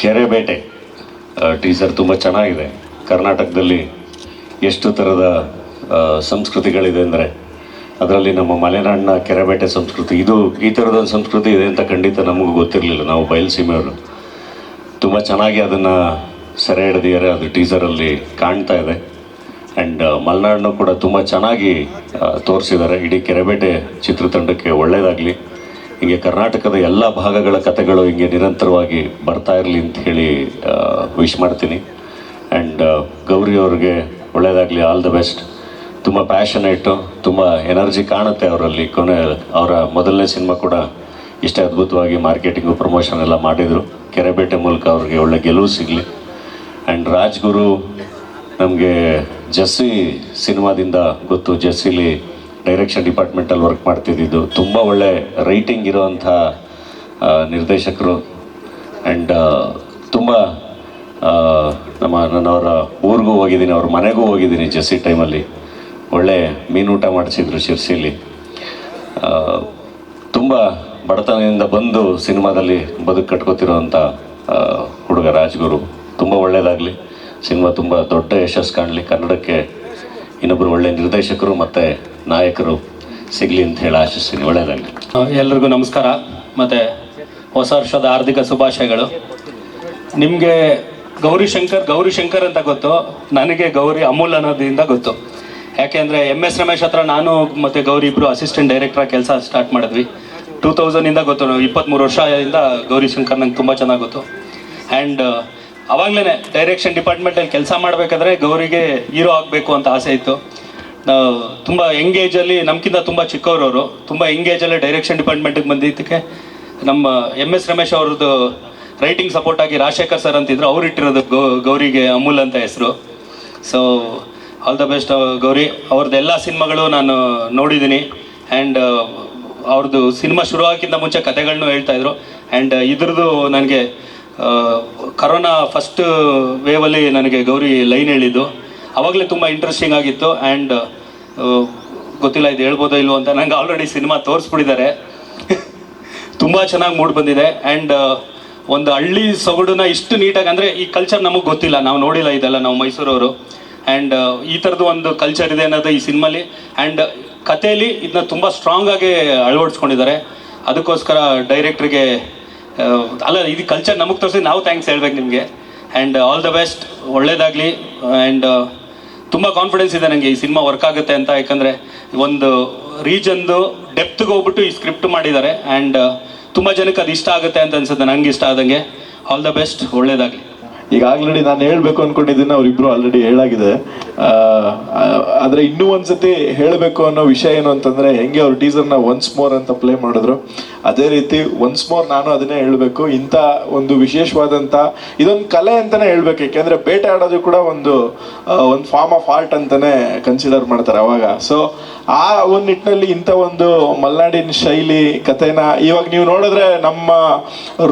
Kerebete teaser ತುಂಬ ಚೆನ್ನಾಗಿದೆ. ಕರ್ನಾಟಕದಲ್ಲಿ ಎಷ್ಟು ಥರದ ಸಂಸ್ಕೃತಿಗಳಿದೆ ಅಂದರೆ ಅದರಲ್ಲಿ ನಮ್ಮ ಮಲೆನಾಡಿನ ಕೆರೆಬೇಟೆ ಸಂಸ್ಕೃತಿ, ಇದು ಈ ಥರದೊಂದು ಸಂಸ್ಕೃತಿ ಇದೆ ಅಂತ ಖಂಡಿತ ನಮಗೂ ಗೊತ್ತಿರಲಿಲ್ಲ. ನಾವು ಬಯಲುಸೀಮೆಯವರು ತುಂಬ ಚೆನ್ನಾಗಿ ಅದನ್ನು ಸೆರೆ ಹಿಡಿದಿದ್ದಾರೆ. ಅದು ಟೀಸರಲ್ಲಿ ಕಾಣ್ತಾ ಇದೆ. ಆ್ಯಂಡ್ ಮಲೆನಾಡನ್ನು ಕೂಡ ತುಂಬ ಚೆನ್ನಾಗಿ ತೋರಿಸಿದ್ದಾರೆ. ಇಡೀ ಕೆರೆಬೇಟೆ ಚಿತ್ರತಂಡಕ್ಕೆ ಒಳ್ಳೆಯದಾಗಲಿ ಹೀಗೆ ಕರ್ನಾಟಕದ ಎಲ್ಲ ಭಾಗಗಳ ಕಥೆಗಳು ಹಿಂಗೆ ನಿರಂತರವಾಗಿ ಬರ್ತಾ ಇರಲಿ ಅಂತ ಹೇಳಿ ವಿಶ್ ಮಾಡ್ತೀನಿ. ಆ್ಯಂಡ್ ಗೌರಿ ಅವ್ರಿಗೆ ಒಳ್ಳೆಯದಾಗಲಿ ಆಲ್ ದ ಬೆಸ್ಟ್ ತುಂಬ ಪ್ಯಾಷನೇಟು ತುಂಬ ಎನರ್ಜಿ ಕಾಣುತ್ತೆ ಅವರಲ್ಲಿ. ಕೊನೆ ಅವರ ಮೊದಲನೇ ಸಿನಿಮಾ ಕೂಡ ಇಷ್ಟೇ ಅದ್ಭುತವಾಗಿ ಮಾರ್ಕೆಟಿಂಗು ಪ್ರಮೋಷನ್ ಎಲ್ಲ ಮಾಡಿದರು. ಕೆರೆಬೇಟೆ ಮೂಲಕ ಅವ್ರಿಗೆ ಒಳ್ಳೆ ಗೆಲುವು ಸಿಗಲಿ. ಆ್ಯಂಡ್ ರಾಜ್ಗುರು ನಮಗೆ ಜಸ್ಸಿ ಸಿನಿಮಾದಿಂದ ಗೊತ್ತು, ಜಸ್ಸಿಲಿ ಡೈರೆಕ್ಷನ್ ಡಿಪಾರ್ಟ್ಮೆಂಟಲ್ಲಿ ವರ್ಕ್ ಮಾಡ್ತಿದ್ದಿದ್ದು. ತುಂಬ ಒಳ್ಳೆ ರೈಟಿಂಗ್ ಇರೋವಂಥ ನಿರ್ದೇಶಕರು ಆ್ಯಂಡ್ ತುಂಬ ನಮ್ಮ, ನನ್ನವರ ಊರಿಗೂ ಹೋಗಿದ್ದೀನಿ, ಅವ್ರ ಮನೆಗೂ ಹೋಗಿದ್ದೀನಿ ಜಸ್ಸಿ ಟೈಮಲ್ಲಿ ಒಳ್ಳೆ ಊಟ ಮಾಡಿಸಿದ್ರು ಶಿರ್ಸಿಲಿ ತುಂಬ ಬಡತನದಿಂದ ಬಂದು ಸಿನಿಮಾದಲ್ಲಿ ಬದುಕು ಕಟ್ಕೋತಿರೋವಂಥ ಹುಡುಗ ರಾಜ್ಗುರು. ತುಂಬ ಒಳ್ಳೆಯದಾಗಲಿ ಸಿನಿಮಾ ತುಂಬ ದೊಡ್ಡ ಯಶಸ್ಸು ಕಾಣಲಿ. ಕನ್ನಡಕ್ಕೆ ಇನ್ನೊಬ್ಬರು ಒಳ್ಳೆಯ ನಿರ್ದೇಶಕರು ಮತ್ತು ನಾಯಕರು ಸಿಗಲಿ ಅಂತ ಹೇಳಿ ಆಶಿಸ್ತೀನಿ. ಒಳ್ಳೆಯದಾಗಲಿ ಎಲ್ರಿಗೂ ನಮಸ್ಕಾರ. ಮತ್ತು ಹೊಸ ವರ್ಷದ ಹಾರ್ದಿಕ ಶುಭಾಶಯಗಳು. ನಿಮಗೆ ಗೌರಿ ಗೌರಿಶಂಕರ್ ಗೌರಿ ಶಂಕರ್ ಅಂತ ಗೊತ್ತು. ನನಗೆ ಗೌರಿ ಅಮೂಲ್ ಅನ್ನೋದ್ರಿಂದ ಗೊತ್ತು. ಯಾಕೆಂದರೆ ಎಂ ಎಸ್ ರಮೇಶ್ ಹತ್ರ ನಾನು ಮತ್ತು ಗೌರಿ ಇಬ್ಬರು ಅಸಿಸ್ಟೆಂಟ್ ಡೈರೆಕ್ಟ್ರಾಗಿ ಕೆಲಸ ಸ್ಟಾರ್ಟ್ ಮಾಡಿದ್ವಿ. ಟೂ ತೌಸಂಡಿಂದ ಗೊತ್ತು, ನಾವು ಇಪ್ಪತ್ತ್ಮೂರು ವರ್ಷದಿಂದ ಗೌರಿ ಶಂಕರ್ ನಂಗೆ ತುಂಬ ಚೆನ್ನಾಗಿ ಗೊತ್ತು. ಆ್ಯಂಡ್ ಅವಾಗಲೇ ಡೈರೆಕ್ಷನ್ ಡಿಪಾರ್ಟ್ಮೆಂಟಲ್ಲಿ ಕೆಲಸ ಮಾಡಬೇಕಾದ್ರೆ ಗೌರಿಗೆ ಹೀರೋ ಆಗಬೇಕು ಅಂತ ಆಸೆ ಇತ್ತು. ತುಂಬ ಎಂಗೇಜಲ್ಲಿ ನಮ್ಗಿಂತ ತುಂಬ ಚಿಕ್ಕವರವರು. ತುಂಬ ಎಂಗೇಜಲ್ಲೇ ಡೈರೆಕ್ಷನ್ ಡಿಪಾರ್ಟ್ಮೆಂಟಿಗೆ ಬಂದಿದ್ದಕ್ಕೆ ನಮ್ಮ ಎಂ ಎಸ್ ರಮೇಶ್ ಅವ್ರದ್ದು ರೈಟಿಂಗ್ ಸಪೋರ್ಟ್ ಆಗಿ ರಾಜಶೇಖರ್ ಸರ್ ಅಂತಿದ್ರು. ಅವ್ರು ಇಟ್ಟಿರೋದು ಗೌ, ಗೌರಿಗೆ ಅಮೂಲ್ ಅಂತ ಹೆಸರು. So all the best Gauri. ಅವ್ರದ್ದು ಎಲ್ಲ ಸಿನಿಮಾಗಳು ನಾನು ನೋಡಿದ್ದೀನಿ. ಆ್ಯಂಡ್ ಅವ್ರದ್ದು ಸಿನಿಮಾ ಶುರುವಾಗಿಂತ ಮುಂಚೆ ಕತೆಗಳನ್ನೂ ಹೇಳ್ತಾ ಇದ್ರು. ಆ್ಯಂಡ್ ಇದ್ರದ್ದು ನನಗೆ ಕರೋನಾ ಫಸ್ಟ್ ವೇವಲ್ಲಿ ನನಗೆ ಗೌರಿ ಲೈನ್ ಹೇಳಿದ್ದು. ಅವಾಗಲೇ ತುಂಬ ಇಂಟ್ರೆಸ್ಟಿಂಗ್ ಆಗಿತ್ತು. ಆ್ಯಂಡ್ ಗೊತ್ತಿಲ್ಲ ಇದು ಹೇಳ್ಬೋದೋ ಇಲ್ವೋ ಅಂತ ನಂಗೆ ಆಲ್ರೆಡಿ ಸಿನಿಮಾ ತೋರಿಸ್ಬಿಟ್ಟಿದ್ದಾರೆ. ತುಂಬ ಚೆನ್ನಾಗಿ ಮೂಡ್ ಬಂದಿದೆ ಆ್ಯಂಡ್ ಒಂದು ಹಳ್ಳಿ ಸೊಗಡನ್ನ ಇಷ್ಟು ನೀಟಾಗಿ ಅಂದರೆ ಈ ಕಲ್ಚರ್ ನಮಗೆ ಗೊತ್ತಿಲ್ಲ. ನಾವು ನೋಡಿಲ್ಲ ಇದೆಲ್ಲ, ನಾವು ಮೈಸೂರವರು. ಆ್ಯಂಡ್ ಈ ಥರದ್ದು ಒಂದು ಕಲ್ಚರ್ ಇದೆ ಅನ್ನೋದು ಈ ಸಿನಿಮಾಲಿ ಆ್ಯಂಡ್ ಕಥೆಯಲ್ಲಿ ಇದನ್ನ ತುಂಬ ಸ್ಟ್ರಾಂಗ್ ಆಗಿ ಅಳವಡಿಸ್ಕೊಂಡಿದ್ದಾರೆ. ಅದಕ್ಕೋಸ್ಕರ ಡೈರೆಕ್ಟ್ರಿಗೆ ಅಲ್ಲ, ಇದು ಕಲ್ಚರ್ ನಮಗೆ ತೋರಿಸಿ ನಾವು ಥ್ಯಾಂಕ್ಸ್ ಹೇಳ್ಬೇಕು ನಿಮಗೆ. ಆ್ಯಂಡ್ ಆಲ್ ದ ಬೆಸ್ಟ್ ಒಳ್ಳೇದಾಗಲಿ. ಆ್ಯಂಡ್ ತುಂಬ ಕಾನ್ಫಿಡೆನ್ಸ್ ಇದೆ ನನಗೆ ಈ ಸಿನಿಮಾ ವರ್ಕ್ ಆಗುತ್ತೆ ಅಂತ. ಯಾಕಂದರೆ ಒಂದು ರೀಜನ್ದು ಡೆಪ್ತ್ಗೆ ಹೋಗ್ಬಿಟ್ಟು ಈ ಸ್ಕ್ರಿಪ್ಟ್ ಮಾಡಿದ್ದಾರೆ. ಆ್ಯಂಡ್ ತುಂಬ ಜನಕ್ಕೆ ಅದು ಇಷ್ಟ ಆಗುತ್ತೆ ಅಂತ ಅನ್ಸುತ್ತೆ, ನಂಗೆ ಇಷ್ಟ ಆದಂಗೆ. ಆಲ್ ದ ಬೆಸ್ಟ್ ಒಳ್ಳೇದಾಗಲಿ. ಈಗ ಆಲ್ರೆಡಿ ನಾನು ಹೇಳಬೇಕು ಅನ್ಕೊಂಡಿದ್ದೀನಿ, ಅವ್ರಿಬ್ರು ಆಲ್ರೆಡಿ ಹೇಳಾಗಿದೆ. ಆದರೆ ಇನ್ನೂ ಒಂದ್ಸತಿ ಹೇಳಬೇಕು ಅನ್ನೋ ವಿಷಯ ಏನು ಅಂತಂದ್ರೆ, ಹೆಂಗೆ ಅವ್ರ ಟೀಸರ್ನ ಒನ್ಸ್ ಮೋರ್ ಅಂತ ಪ್ಲೇ ಮಾಡಿದ್ರು, ಅದೇ ರೀತಿ ಒನ್ಸ್ ಮೋರ್ ನಾನು ಅದನ್ನೇ ಹೇಳಬೇಕು. ಇಂಥ ಒಂದು ವಿಶೇಷವಾದಂಥ, ಇದೊಂದು ಕಲೆ ಅಂತಾನೆ ಹೇಳ್ಬೇಕು. ಯಾಕೆಂದರೆ ಬೇಟೆ ಆಡೋದು ಕೂಡ ಒಂದು ಒಂದು ಫಾರ್ಮ್ ಆಫ್ ಆರ್ಟ್ ಅಂತಾನೆ ಕನ್ಸಿಡರ್ ಮಾಡ್ತಾರೆ ಅವಾಗ. ಸೊ ಆ ಒಂದು ನಿಟ್ಟಿನಲ್ಲಿ ಇಂಥ ಒಂದು ಮಲೆನಾಡಿನ ಶೈಲಿ ಕಥೆನ ಇವಾಗ ನೀವು ನೋಡಿದ್ರೆ ನಮ್ಮ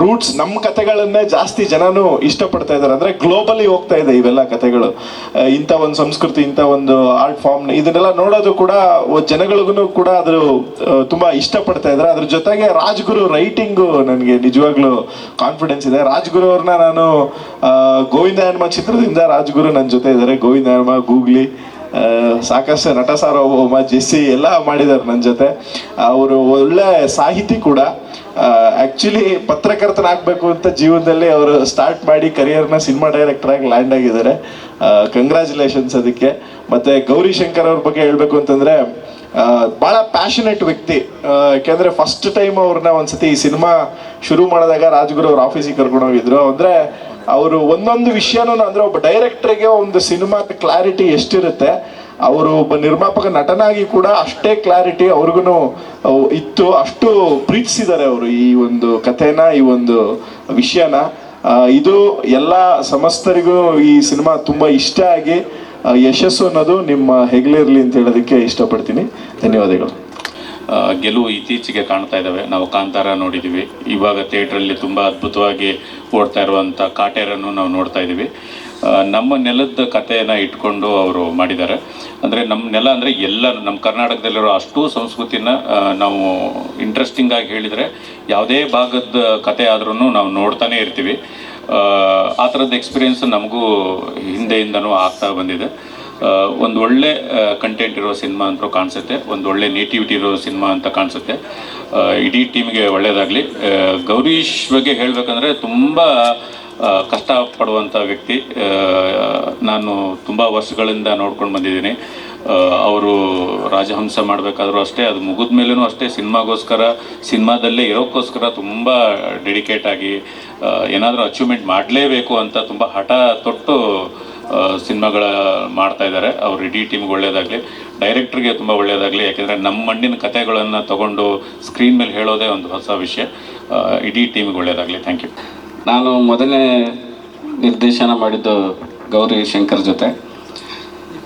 ರೂಟ್ಸ್ ನಮ್ಮ ಕಥೆಗಳನ್ನೇ ಜಾಸ್ತಿ ಜನನು ಇಷ್ಟಪಡ್ತಾ ಇದ್ದಾರೆ. ಅಂದ್ರೆ ಗ್ಲೋಬಲಿ ಹೋಗ್ತಾ ಇದೆ ಇವೆಲ್ಲ ಕಥೆಗಳು. ಇಂಥ ಒಂದು ಸಂಸ್ಕೃತಿ, ಇಂಥ ಒಂದು ಆರ್ಟ್ ಫಾರ್ಮ್ ಇದನ್ನೆಲ್ಲ ನೋಡೋದು ಕೂಡ ಜನಗಳಿಗೂ ಕೂಡ ಅದು ತುಂಬಾ ಇಷ್ಟಪಡ್ತಾ ಇದ್ದಾರೆ. ಅದ್ರ ಜೊತೆಗೆ ರಾಜ್ಗುರು ರೈಟಿಂಗು ನನಗೆ ನಿಜವಾಗ್ಲೂ ಕಾನ್ಫಿಡೆನ್ಸ್ ಇದೆ. ರಾಜ್ಗುರು ಅವ್ರನ್ನ ನಾನು ಗೋವಿಂದ ಹನುಮ ಚಿತ್ರದಿಂದ ರಾಜ್ಗುರು ನನ್ನ ಜೊತೆ ಇದ್ದಾರೆ. ಗೋವಿಂದ ಹನುಮ, ಗೂಗ್ಲಿ ಸಾಕಷ್ಟು ನಟ ಸಾರ್ವಭೌಮ ಜೆಸ್ಸಿ, ಎಲ್ಲ ಮಾಡಿದ್ದಾರೆ ನನ್ನ ಜೊತೆ. ಅವರು ಒಳ್ಳೆ ಸಾಹಿತಿ ಕೂಡ. ಆಕ್ಚುಲಿ ಪತ್ರಕರ್ತನಾಗಬೇಕು ಅಂತ ಜೀವನದಲ್ಲಿ ಅವರು ಸ್ಟಾರ್ಟ್ ಮಾಡಿ ಕರಿಯರ್ನ ಸಿನಿಮಾ ಡೈರೆಕ್ಟರ್ ಆಗಿ ಲ್ಯಾಂಡ್ ಆಗಿದ್ದಾರೆ. ಕಂಗ್ರ್ಯಾಚುಲೇಷನ್ಸ್ ಅದಕ್ಕೆ. ಮತ್ತೆ ಗೌರಿ ಶಂಕರ್ ಅವ್ರ ಬಗ್ಗೆ ಹೇಳಬೇಕು ಅಂತಂದ್ರೆ ಭಾಳ ಪ್ಯಾಷನೆಟ್ ವ್ಯಕ್ತಿ. ಯಾಕೆಂದರೆ ಯಾಕೆಂದ್ರೆ ಫಸ್ಟ್ ಟೈಮ್ ಅವ್ರನ್ನ ಒಂದ್ಸತಿ ಈ ಸಿನಿಮಾ ಶುರು ಮಾಡಿದಾಗ ರಾಜ್ಗುರು ಅವ್ರ ಆಫೀಸಿಗೆ ಕರ್ಕೊಂಡು ಹೋಗಿದ್ರು. ಅಂದ್ರೆ ಅವರು ಒಂದೊಂದು ವಿಷಯನೂ ಅಂದ್ರೆ ಒಬ್ಬ ಡೈರೆಕ್ಟ್ರಿಗೆ ಒಂದು ಸಿನಿಮಾದ ಕ್ಲಾರಿಟಿ ಎಷ್ಟಿರುತ್ತೆ ಅವರು ಒಬ್ಬ ನಿರ್ಮಾಪಕ ನಟನಾಗಿ ಕೂಡ ಅಷ್ಟೇ ಕ್ಲಾರಿಟಿ ಅವ್ರಿಗೂ ಇತ್ತು. ಅಷ್ಟು ಪ್ರೀತಿಸಿದ್ದಾರೆ ಅವರು ಈ ಒಂದು ಕಥೆನ, ಈ ಒಂದು ವಿಷಯನ. ಇದು ಎಲ್ಲ ಸಮಸ್ತರಿಗೂ ಈ ಸಿನಿಮಾ ತುಂಬ ಇಷ್ಟ ಆಗಿ ಯಶಸ್ಸು ಅನ್ನೋದು ನಿಮ್ಮ ಹೆಗ್ಲಿರ್ಲಿ ಅಂತ ಹೇಳೋದಕ್ಕೆ ಇಷ್ಟಪಡ್ತೀನಿ. ಧನ್ಯವಾದಗಳು. ಗೆಲುವು ಇತ್ತೀಚೆಗೆ ಕಾಣ್ತಾ ಇದ್ದಾವೆ ನಾವು ಕಾಂತಾರ ನೋಡಿದ್ದೀವಿ ಇವಾಗ ಥಿಯೇಟ್ರಲ್ಲಿ ತುಂಬ ಅದ್ಭುತವಾಗಿ ಓಡ್ತಾ ಇರುವಂಥ ಕಾಟೇರನ್ನು ನಾವು ನೋಡ್ತಾ ಇದ್ದೀವಿ. ನಮ್ಮ ನೆಲದ ಕಥೆಯನ್ನು ಇಟ್ಕೊಂಡು ಅವರು ಮಾಡಿದ್ದಾರೆ. ಅಂದರೆ ನಮ್ಮ ನೆಲ ಅಂದರೆ ಎಲ್ಲ ನಮ್ಮ ಕರ್ನಾಟಕದಲ್ಲಿರೋ ಅಷ್ಟು ಸಂಸ್ಕೃತಿನ ನಾವು ಇಂಟ್ರೆಸ್ಟಿಂಗಾಗಿ ಹೇಳಿದರೆ ಯಾವುದೇ ಭಾಗದ ಕತೆ ಆದ್ರೂ ನಾವು ನೋಡ್ತಾನೆ ಇರ್ತೀವಿ. ಆ, ಥರದ ಎಕ್ಸ್ಪೀರಿಯೆನ್ಸ್ ನಮಗೂ ಹಿಂದೆಯಿಂದನೂ ಆಗ್ತಾ ಬಂದಿದೆ. ಒಂದು ಒಳ್ಳೆ ಕಂಟೆಂಟ್ ಇರೋ ಸಿನಿಮಾ ಅಂತ ಕಾಣಿಸುತ್ತೆ. ಒಂದು ಒಳ್ಳೆ ನೇಟಿವಿಟಿ ಇರೋ ಸಿನಿಮಾ ಅಂತ ಕಾಣಿಸುತ್ತೆ. ಇಡೀ ಟೀಮ್ಗೆ ಒಳ್ಳೆಯದಾಗಲಿ ಗೌರೀಶ್ ಬಗ್ಗೆ ಹೇಳಬೇಕಂದ್ರೆ ತುಂಬ ಕಷ್ಟಪಡುವಂಥ ವ್ಯಕ್ತಿ ನಾನು ತುಂಬ ವರ್ಷಗಳಿಂದ ನೋಡ್ಕೊಂಡು ಬಂದಿದ್ದೀನಿ. ಅವರು ರಾಜಹಂಸ ಮಾಡಬೇಕಾದ್ರೂ ಅಷ್ಟೇ, ಅದು ಮುಗಿದ ಮೇಲೂ ಅಷ್ಟೇ, ಸಿನಿಮಾಗೋಸ್ಕರ, ಸಿನಿಮಾದಲ್ಲೇ ಇರೋಕ್ಕೋಸ್ಕರ ತುಂಬ ಡೆಡಿಕೇಟ್ ಆಗಿ ಏನಾದರೂ ಅಚೀವ್ಮೆಂಟ್ ಮಾಡಲೇಬೇಕು ಅಂತ ತುಂಬ ಹಠ ತೊಟ್ಟು ಸಿನಿಮಾಗಳ ಮಾಡ್ತಾ ಇದ್ದಾರೆ. ಅವ್ರ ಇಡೀ ಟೀಮ್ಗೆ ಒಳ್ಳೆಯದಾಗಲಿ ಡೈರೆಕ್ಟ್ರಿಗೆ ತುಂಬ ಒಳ್ಳೆಯದಾಗಲಿ ಯಾಕೆಂದರೆ ನಮ್ಮ ಮಣ್ಣಿನ ಕಥೆಗಳನ್ನು ತಗೊಂಡು ಸ್ಕ್ರೀನ್ ಮೇಲೆ ಹೇಳೋದೇ ಒಂದು ಹೊಸ ವಿಷಯ. ಇಡೀ ಟೀಮ್ಗೆ ಒಳ್ಳೆಯದಾಗಲಿ ಥ್ಯಾಂಕ್ ಯು. ನಾನು ಮೊದಲನೇ ನಿರ್ದೇಶನ ಮಾಡಿದ್ದು ಗೌರಿ ಶಂಕರ್ ಜೊತೆ.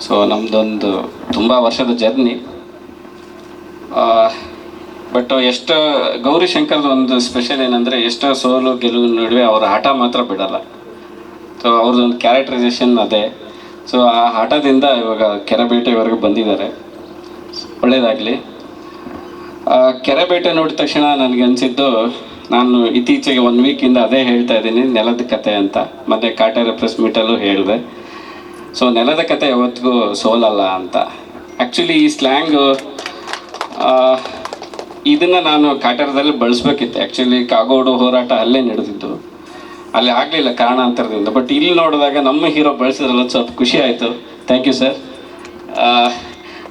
ಸೊ ನಮ್ಮದೊಂದು ತುಂಬ ವರ್ಷದ ಜರ್ನಿ. ಬಟ್ ಎಷ್ಟು, ಗೌರಿ ಶಂಕರ್ ಒಂದು ಸ್ಪೆಷಲ್ ಏನಂದರೆ ಎಷ್ಟೋ ಸೋಲು ಗೆಲುವು ನಡುವೆ ಅವರ ಆಟ ಮಾತ್ರ ಬಿಡಲ್ಲ. ಸೊ ಅವ್ರದ್ದೊಂದು ಕ್ಯಾರೆಕ್ಟರೈಸೇಷನ್ ಅದೇ. ಸೊ ಆ ಆಟದಿಂದ ಇವಾಗ ಕೆರೆಬೇಟೆವರೆಗೂ ಬಂದಿದ್ದಾರೆ. ಒಳ್ಳೆಯದಾಗಲಿ ಕೆರೆಬೇಟೆ ನೋಡಿದ ತಕ್ಷಣ ನನಗೆ ಅನಿಸಿದ್ದು ನಾನು ಇತ್ತೀಚೆಗೆ ಒಂದು ವೀಕಿಂದ ಅದೇ ಹೇಳ್ತಾ ಇದ್ದೀನಿ, ನೆಲದ ಕತೆ ಅಂತ. ಮತ್ತು ಕಾಟೇರ ಪ್ರೆಸ್ ಮೀಟಲ್ಲೂ ಹೇಳಿದೆ. ಸೊ ನೆಲದ ಕತೆ ಯಾವತ್ತಿಗೂ ಸೋಲಲ್ಲ ಅಂತ. ಆ್ಯಕ್ಚುಲಿ ಈ ಸ್ಲ್ಯಾಂಗು ಇದನ್ನು ನಾನು ಕಾಟೇರದಲ್ಲಿ ಬಳಸ್ಬೇಕಿತ್ತು. ಆ್ಯಕ್ಚುಲಿ ಕಾಗೋಡು ಹೋರಾಟ ಅಲ್ಲೇ ನಡೆದಿದ್ದು. ಅಲ್ಲಿ ಆಗಲಿಲ್ಲ ಕಾರಣಾಂತರದಿಂದ. ಬಟ್ ಇಲ್ಲಿ ನೋಡಿದಾಗ ನಮ್ಮ ಹೀರೋ ಬಳಸಿದ್ರಲ್ಲ ಸ್ವಲ್ಪ ಖುಷಿ ಆಯಿತು. ಥ್ಯಾಂಕ್ ಯು ಸರ್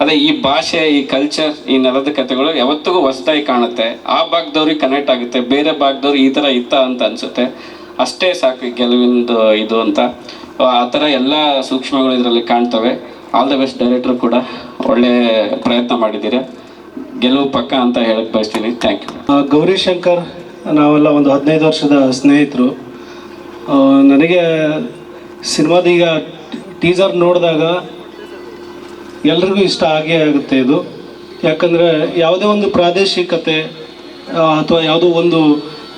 ಅದೇ ಈ ಭಾಷೆ, ಈ ಕಲ್ಚರ್ ಈ ನೆಲದ ಕಥೆಗಳು ಯಾವತ್ತಿಗೂ ಹೊಸದಾಗಿ ಕಾಣುತ್ತೆ. ಆ ಭಾಗದವ್ರಿಗೆ ಕನೆಕ್ಟ್ ಆಗುತ್ತೆ. ಬೇರೆ ಭಾಗದವ್ರು ಈ ಥರ ಇತ್ತ ಅಂತ ಅನಿಸುತ್ತೆ. ಅಷ್ಟೇ ಸಾಕು ಗೆಲುವಿಂದು ಇದು ಅಂತ. ಆ ಥರ ಎಲ್ಲ ಸೂಕ್ಷ್ಮಗಳು ಇದರಲ್ಲಿ ಕಾಣ್ತವೆ. ಆಲ್ ದ ಬೆಸ್ಟ್ ಡೈರೆಕ್ಟ್ರು ಕೂಡ ಒಳ್ಳೆ ಪ್ರಯತ್ನ ಮಾಡಿದ್ದೀರಾ. ಗೆಲುವು ಪಕ್ಕ ಅಂತ ಹೇಳಕ್ಕೆ ಬಯಸ್ತೀನಿ. ಥ್ಯಾಂಕ್ ಯು ಗೌರಿಶಂಕರ್ ನಾವೆಲ್ಲ ಒಂದು ಹದಿನೈದು ವರ್ಷದ ಸ್ನೇಹಿತರು. ನನಗೆ ಸಿನಿಮಾದ ಈಗ ಟೀಸರ್ ನೋಡಿದಾಗ ಎಲ್ರಿಗೂ ಇಷ್ಟ ಆಗೇ ಆಗುತ್ತೆ ಇದು. ಯಾಕಂದರೆ ಯಾವುದೇ ಒಂದು ಪ್ರಾದೇಶಿಕತೆ ಅಥವಾ ಯಾವುದೋ ಒಂದು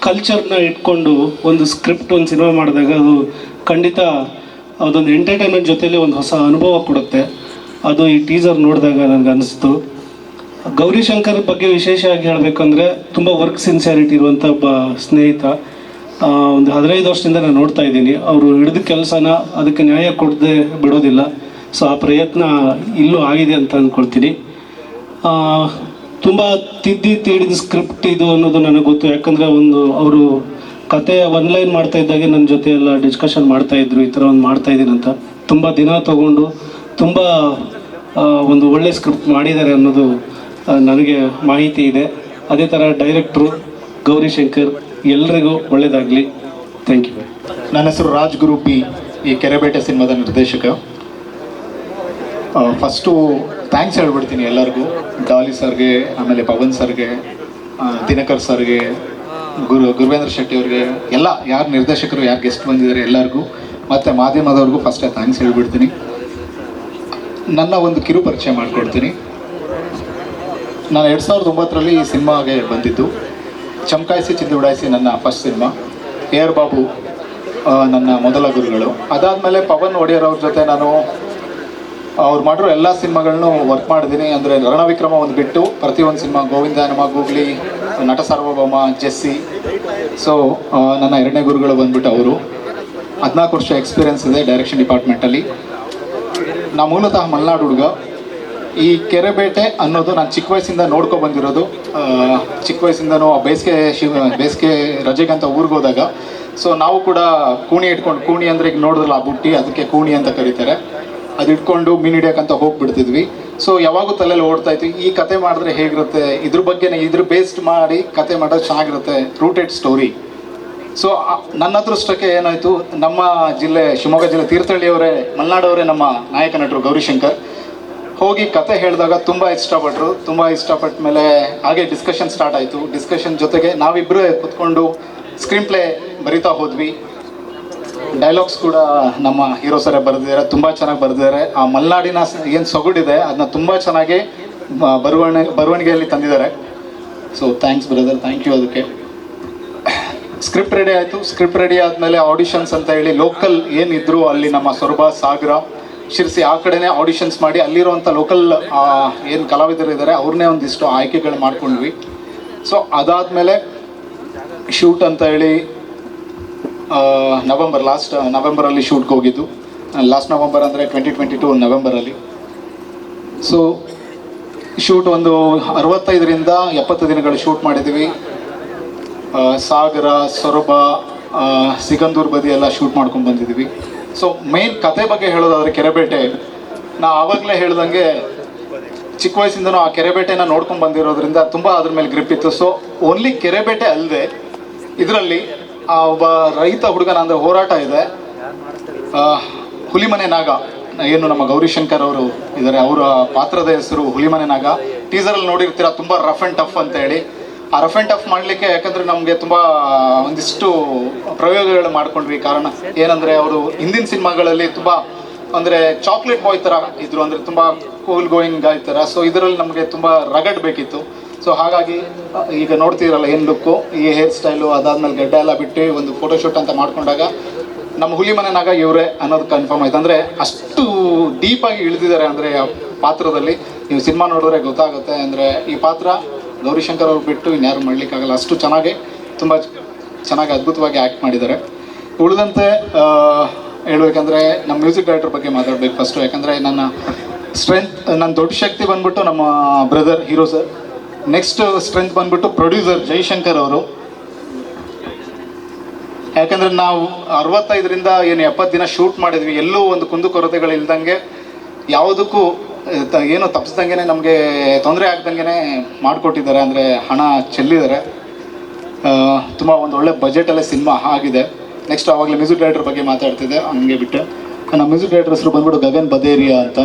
ಕಲ್ಚರ್ನ ಇಟ್ಕೊಂಡು ಒಂದು ಸ್ಕ್ರಿಪ್ಟ್ ಒಂದು ಸಿನಿಮಾ ಮಾಡಿದಾಗ ಅದು ಖಂಡಿತ ಅದೊಂದು ಎಂಟರ್ಟೈನ್ಮೆಂಟ್ ಜೊತೆಯಲ್ಲಿ ಒಂದು ಹೊಸ ಅನುಭವ ಕೊಡುತ್ತೆ. ಅದು ಈ ಟೀಸರ್ ನೋಡಿದಾಗ ನನಗೆ ಅನಿಸ್ತು. ಗೌರಿಶಂಕರ್ ಬಗ್ಗೆ ವಿಶೇಷವಾಗಿ ಹೇಳಬೇಕಂದ್ರೆ ತುಂಬ ವರ್ಕ್ ಸಿನ್ಸಿಯಾರಿಟಿ ಇರುವಂಥ ಒಬ್ಬ ಸ್ನೇಹಿತ. ಒಂದು ಹದಿನೈದು ವರ್ಷದಿಂದ ನಾನು ನೋಡ್ತಾ ಇದ್ದೀನಿ. ಅವರು ಹಿಡಿದ ಕೆಲಸನ ಅದಕ್ಕೆ ನ್ಯಾಯ ಕೊಡದೆ ಬಿಡೋದಿಲ್ಲ. ಸೊ ಆ ಪ್ರಯತ್ನ ಇಲ್ಲೂ ಆಗಿದೆ ಅಂತ ಅಂದ್ಕೊಳ್ತೀನಿ ತುಂಬ ತಿದ್ದಿ ತೀಡಿದ ಸ್ಕ್ರಿಪ್ಟ್ ಇದು ಅನ್ನೋದು ನನಗೆ ಗೊತ್ತು. ಯಾಕಂದರೆ ಒಂದು ಅವರು ಕತೆ ಆನ್ಲೈನ್ ಮಾಡ್ತಾ ಇದ್ದಾಗೆ ನನ್ನ ಜೊತೆ ಎಲ್ಲ ಡಿಸ್ಕಷನ್ ಮಾಡ್ತಾ ಇದ್ರು, ಈ ಥರ ಒಂದು ಮಾಡ್ತಾ ಅಂತ. ತುಂಬ ದಿನ ತಗೊಂಡು ತುಂಬ ಒಂದು ಒಳ್ಳೆ ಸ್ಕ್ರಿಪ್ಟ್ ಮಾಡಿದ್ದಾರೆ ಅನ್ನೋದು ನನಗೆ ಮಾಹಿತಿ ಇದೆ. ಅದೇ ಥರ ಡೈರೆಕ್ಟ್ರು ಗೌರಿಶಂಕರ್ ಎಲ್ರಿಗೂ ಒಳ್ಳೆಯದಾಗಲಿ ಥ್ಯಾಂಕ್ ಯು ನನ್ನ ಹೆಸರು ರಾಜ್ ಗುರು ಪಿ ಈ ಕೆರೆಬೇಟೆ ಸಿನಿಮಾದ ನಿರ್ದೇಶಕ. ಫಸ್ಟು ಥ್ಯಾಂಕ್ಸ್ ಹೇಳ್ಬಿಡ್ತೀನಿ ಎಲ್ಲರಿಗೂ. ಡಾಲಿ ಸರ್ಗೆ, ಆಮೇಲೆ ಪವನ್ ಸರ್ಗೆ ದಿನಕರ್ ಸರ್ಗೆ, ಗುರು, ಗುರುವೇಂದ್ರ ಶೆಟ್ಟಿ ಅವ್ರಿಗೆ, ಎಲ್ಲ, ಯಾರು ನಿರ್ದೇಶಕರು, ಯಾರು ಗೆಸ್ಟ್ ಬಂದಿದ್ದಾರೆ ಎಲ್ಲರಿಗೂ, ಮತ್ತು ಮಾಧ್ಯಮದವ್ರಿಗೂ ಫಸ್ಟೇ ಥ್ಯಾಂಕ್ಸ್ ಹೇಳ್ಬಿಡ್ತೀನಿ. ನನ್ನ ಒಂದು ಕಿರು ಪರಿಚಯ ಮಾಡಿಕೊಡ್ತೀನಿ. ನಾನು ಎರಡು ಸಾವಿರದ ಒಂಬತ್ತರಲ್ಲಿ ಈ ಸಿನಿಮಾಗೆ ಬಂದಿದ್ದು. ಚಮಕಾಯಿಸಿ, ಚಿಂದಿ ಉಡಾಯಿಸಿ ನನ್ನ ಫಸ್ಟ್ ಸಿನಿಮಾ. ಏರ್ ಬಾಬು ನನ್ನ ಮೊದಲ ಗುರುಗಳು. ಅದಾದಮೇಲೆ ಪವನ್ ಒಡೆಯರ್ ಅವ್ರ ಜೊತೆ ನಾನು ಅವ್ರು ಮಾಡಿರೋ ಎಲ್ಲ ಸಿನಿಮಾಗಳನ್ನು ವರ್ಕ್ ಮಾಡಿದ್ದೀನಿ. ಅಂದರೆ ರಣವಿಕ್ರಮ ಒಂದು ಬಿಟ್ಟು ಪ್ರತಿಯೊಂದು ಸಿನಿಮಾ, ಗೋವಿಂದ ನಮ ಗೂಗ್ಲಿ, ನಟ ಸಾರ್ವಭೌಮ, ಜೆಸ್ಸಿ. ಸೊ ನನ್ನ ಎರಡನೇ ಗುರುಗಳು ಬಂದ್ಬಿಟ್ಟು ಅವರು. ಹದಿನಾಲ್ಕು ವರ್ಷ ಎಕ್ಸ್ಪೀರಿಯೆನ್ಸ್ ಇದೆ ಡೈರೆಕ್ಷನ್ ಡಿಪಾರ್ಟ್ಮೆಂಟಲ್ಲಿ ನಾ ಮೂಲತಃ ಮಲೆನಾಡು ಹುಡುಗ. ಈ ಕೆರೆಬೇಟೆ ಅನ್ನೋದು ನಾನು ಚಿಕ್ಕ ವಯಸ್ಸಿಂದ ನೋಡ್ಕೊ ಬಂದಿರೋದು. ಚಿಕ್ಕ ವಯಸ್ಸಿಂದನೂ ಆ ಬೇಸಿಗೆ ಶಿವ ಬೇಸಿಗೆ ರಜೆಗೆ ಅಂತ ಊರಿಗೆ ಹೋದಾಗ. ಸೊ ನಾವು ಕೂಡ ಕೂಣಿ ಇಟ್ಕೊಂಡು, ಕೂಣಿ ಅಂದರೆ ಈಗ ನೋಡಿದ್ರಲ್ಲ ಆ ಬುಟ್ಟಿ, ಅದಕ್ಕೆ ಕೂಣಿ ಅಂತ ಕರೀತಾರೆ. ಅದು ಇಟ್ಕೊಂಡು ಮೀನು ಹಿಡಿಯೋಕ್ಕಂತ ಹೋಗ್ಬಿಡ್ತಿದ್ವಿ. ಸೊ ಯಾವಾಗೂ ತಲೆಯಲ್ಲಿ ಓಡ್ತಾ ಇತ್ತು. ಈ ಕತೆ ಮಾಡಿದ್ರೆ ಹೇಗಿರುತ್ತೆ? ಇದ್ರ ಬಗ್ಗೆ ಇದ್ರ ಬೇಸ್ಡ್ ಮಾಡಿ ಕತೆ ಮಾಡೋದು ಚೆನ್ನಾಗಿರುತ್ತೆ. ರೂಟೆಡ್ ಸ್ಟೋರಿ ಸೊ ನನ್ನ ಅದೃಷ್ಟಕ್ಕೆ ಏನಾಯಿತು? ನಮ್ಮ ಜಿಲ್ಲೆ, ಶಿವಮೊಗ್ಗ ಜಿಲ್ಲೆ ತೀರ್ಥಹಳ್ಳಿಯವರೇ ಮಲ್ನಾಡವರೇ ನಮ್ಮ ನಾಯಕ ನಟರು ಗೌರಿಶಂಕರ್. ಹೋಗಿ ಕತೆ ಹೇಳಿದಾಗ ತುಂಬ ಇಷ್ಟಪಟ್ಟರು ತುಂಬ ಇಷ್ಟಪಟ್ಟ ಮೇಲೆ ಹಾಗೆ ಡಿಸ್ಕಷನ್ ಸ್ಟಾರ್ಟ್ ಆಯಿತು. ಡಿಸ್ಕಷನ್ ಜೊತೆಗೆ ನಾವಿಬ್ಬರೇ ಕುತ್ಕೊಂಡು ಸ್ಕ್ರೀನ್ ಪ್ಲೇ ಬರಿತಾ ಹೋದ್ವಿ. ಡೈಲಾಗ್ಸ್ ಕೂಡ ನಮ್ಮ ಹೀರೋ ಸರೇ ಬರೆದಿದ್ದಾರೆ, ತುಂಬ ಚೆನ್ನಾಗಿ ಬರೆದಿದ್ದಾರೆ. ಆ ಮಲೆನಾಡಿನ ಏನು ಸೊಗಡಿದೆ ಅದನ್ನ ತುಂಬ ಚೆನ್ನಾಗಿ ಬರವಣಿಗೆ, ಬರವಣಿಗೆಯಲ್ಲಿ ತಂದಿದ್ದಾರೆ. So thanks brother thank you ಅದಕ್ಕೆ. ಸ್ಕ್ರಿಪ್ಟ್ ರೆಡಿ ಆಯಿತು. ಸ್ಕ್ರಿಪ್ಟ್ ರೆಡಿ ಆದಮೇಲೆ ಆಡಿಷನ್ಸ್ ಅಂತ ಹೇಳಿ ಲೋಕಲ್ ಏನಿದ್ರು ಅಲ್ಲಿ ನಮ್ಮ ಸೊರಬ, ಸಾಗರ, ಶಿರ್ಸಿ, ಆ ಕಡೆನೇ ಆಡಿಷನ್ಸ್ ಮಾಡಿ ಅಲ್ಲಿರುವಂಥ ಲೋಕಲ್ ಏನು ಕಲಾವಿದರು ಇದ್ದಾರೆ ಅವ್ರನ್ನೇ ಒಂದಿಷ್ಟು ಆಯ್ಕೆಗಳು ಮಾಡ್ಕೊಂಡ್ವಿ. ಸೊ ಅದಾದಮೇಲೆ ಶೂಟ್ ಅಂತ ಹೇಳಿ ನವೆಂಬರ್ ಲಾಸ್ಟ್, ನವೆಂಬರಲ್ಲಿ ಶೂಟ್ಗೆ ಹೋಗಿದ್ದು. ಲಾಸ್ಟ್ ನವೆಂಬರ್ ಅಂದರೆ ಟ್ವೆಂಟಿ ಟ್ವೆಂಟಿ ಟು ನವೆಂಬರಲ್ಲಿ. ಸೊ ಶೂಟ್ ಒಂದು ಅರವತ್ತೈದರಿಂದ ಎಪ್ಪತ್ತು ದಿನಗಳು ಶೂಟ್ ಮಾಡಿದ್ವಿ ಸಾಗರ, ಸೊರಬ ಸಿಗಂದೂರ್ ಬದಿ ಎಲ್ಲ ಶೂಟ್ ಮಾಡ್ಕೊಂಡು ಬಂದಿದ್ವಿ ಸೊ ಮೇನ್ ಕತೆ ಬಗ್ಗೆ ಹೇಳೋದಾದ್ರೆ ಕೆರೆಬೇಟೆ. ನಾ ಆವಾಗಲೇ ಹೇಳ್ದಂಗೆ ಚಿಕ್ಕ ವಯಸ್ಸಿಂದನೂ ಆ ಕೆರೆಬೇಟೆನ ನೋಡ್ಕೊಂಡು ಬಂದಿರೋದ್ರಿಂದ ತುಂಬ ಅದ್ರ ಮೇಲೆ ಗ್ರಿಪ್ ಇತ್ತು. ಸೊ ಓನ್ಲಿ ಕೆರೆಬೇಟೆ ಅಲ್ಲದೆ ಇದರಲ್ಲಿ ಆ, ಒಬ್ಬ ರೈತ ಹುಡುಗನ ಅಂದರೆ ಹೋರಾಟ ಇದೆ. ಹುಲಿಮನೆ ನಾಗ, ಏನು ನಮ್ಮ ಗೌರಿಶಂಕರ್ ಅವರು ಇದ್ದಾರೆ, ಅವರ ಪಾತ್ರದ ಹೆಸರು ಹುಲಿಮನೆ ನಾಗ. ಟೀಸರಲ್ಲಿ ನೋಡಿರ್ತೀರ, ತುಂಬ ರಫ್ ಆ್ಯಂಡ್ ಟಫ್ ಅಂತ ಹೇಳಿ. ಆ ರಫ್ ಆ್ಯಂಡ್ ಟಫ್ ಮಾಡಲಿಕ್ಕೆ ಯಾಕಂದರೆ ನಮಗೆ ತುಂಬ ಒಂದಿಷ್ಟು ಪ್ರಯೋಗಗಳು ಮಾಡ್ಕೊಂಡ್ವಿ. ಕಾರಣ ಏನಂದರೆ, ಅವರು ಹಿಂದಿನ ಸಿನಿಮಾಗಳಲ್ಲಿ ತುಂಬ ಅಂದರೆ ಚಾಕ್ಲೇಟ್ ಬಾಯ್ ಥರ ಇದ್ರು, ಅಂದರೆ ತುಂಬ ಕೂಲ್ ಗೋಯಿಂಗ್ ಆಯ್ತಾರ ಸೊ ಇದರಲ್ಲಿ ನಮಗೆ ತುಂಬ ರಗಡ್ ಬೇಕಿತ್ತು. ಸೊ ಹಾಗಾಗಿ, ಈಗ ನೋಡ್ತೀರಲ್ಲ ಏನು ಲುಕ್ಕು ಈ ಹೇರ್ ಸ್ಟೈಲು ಅದಾದ್ಮೇಲೆ ಗಡ್ಡ ಎಲ್ಲ ಬಿಟ್ಟು ಒಂದು ಫೋಟೋಶೂಟ್ ಅಂತ ಮಾಡ್ಕೊಂಡಾಗ, ನಮ್ಮ ಹುಲಿ ಮನೆನಾಗ ಇವರೇ ಅನ್ನೋದು ಕನ್ಫರ್ಮ್ ಆಯ್ತು. ಅಂದರೆ ಅಷ್ಟು ಡೀಪಾಗಿ ಇಳಿದಿದ್ದಾರೆ ಅಂದರೆ ಆ ಪಾತ್ರದಲ್ಲಿ. ನೀವು ಸಿನಿಮಾ ನೋಡಿದ್ರೆ ಗೊತ್ತಾಗುತ್ತೆ. ಅಂದರೆ ಈ ಪಾತ್ರ ಗೌರಿಶಂಕರ್ ಅವ್ರು ಬಿಟ್ಟು ಇನ್ಯಾರು ಮಾಡಲಿಕ್ಕಾಗಲ್ಲ. ಅಷ್ಟು ಚೆನ್ನಾಗಿ, ತುಂಬ ಚೆನ್ನಾಗಿ ಅದ್ಭುತವಾಗಿ ಆ್ಯಕ್ಟ್ ಮಾಡಿದ್ದಾರೆ. ಉಳಿದಂತೆ ಹೇಳಬೇಕಂದ್ರೆ ನಮ್ಮ ಮ್ಯೂಸಿಕ್ ಡೈರೆಕ್ಟರ್ ಬಗ್ಗೆ ಮಾತಾಡಬೇಕು ಫಸ್ಟು ಯಾಕಂದರೆ ನನ್ನ ಸ್ಟ್ರೆಂತ್ ನನ್ನ ದೊಡ್ಡ ಶಕ್ತಿ ಬಂದ್ಬಿಟ್ಟು ನಮ್ಮ brother hero sir next strength ಬಂದ್ಬಿಟ್ಟು ಪ್ರೊಡ್ಯೂಸರ್ ಜೈಶಂಕರ್ ಅವರು. ಯಾಕಂದ್ರೆ ನಾವು ಅರವತ್ತೈದರಿಂದ ಏನು ಎಪ್ಪತ್ತು ದಿನ ಶೂಟ್ ಮಾಡಿದ್ವಿ, ಎಲ್ಲೂ ಒಂದು ಕುಂದುಕೊರತೆಗಳು ಇಲ್ದಂಗೆ. ಯಾವುದಕ್ಕೂ ಏನು ತಪ್ಪಿಸ್ದಂಗೆ ನಮಗೆ ತೊಂದರೆ ಆಗ್ದಂಗೆ ಮಾಡಿಕೊಟ್ಟಿದ್ದಾರೆ, ಅಂದರೆ ಹಣ ಚೆಲ್ಲಿದ್ದಾರೆ. ತುಂಬ ಒಂದು ಒಳ್ಳೆ ಬಜೆಟಲ್ಲೇ ಸಿನಿಮಾ ಆಗಿದೆ. ನೆಕ್ಸ್ಟ್ ಆವಾಗಲೇ ಮ್ಯೂಸಿಕ್ ಡೈರೆಕ್ಟರ್ ಬಗ್ಗೆ ಮಾತಾಡ್ತಿದ್ದೆ, ಹಂಗೆ ಬಿಟ್ಟು. ನಮ್ಮ ಮ್ಯೂಸಿಕ್ ಡೈರೆಕ್ಟರ್ ಹೆಸರು ಬಂದ್ಬಿಟ್ಟು ಗಗನ್ ಬದೇರಿಯಾ ಅಂತ.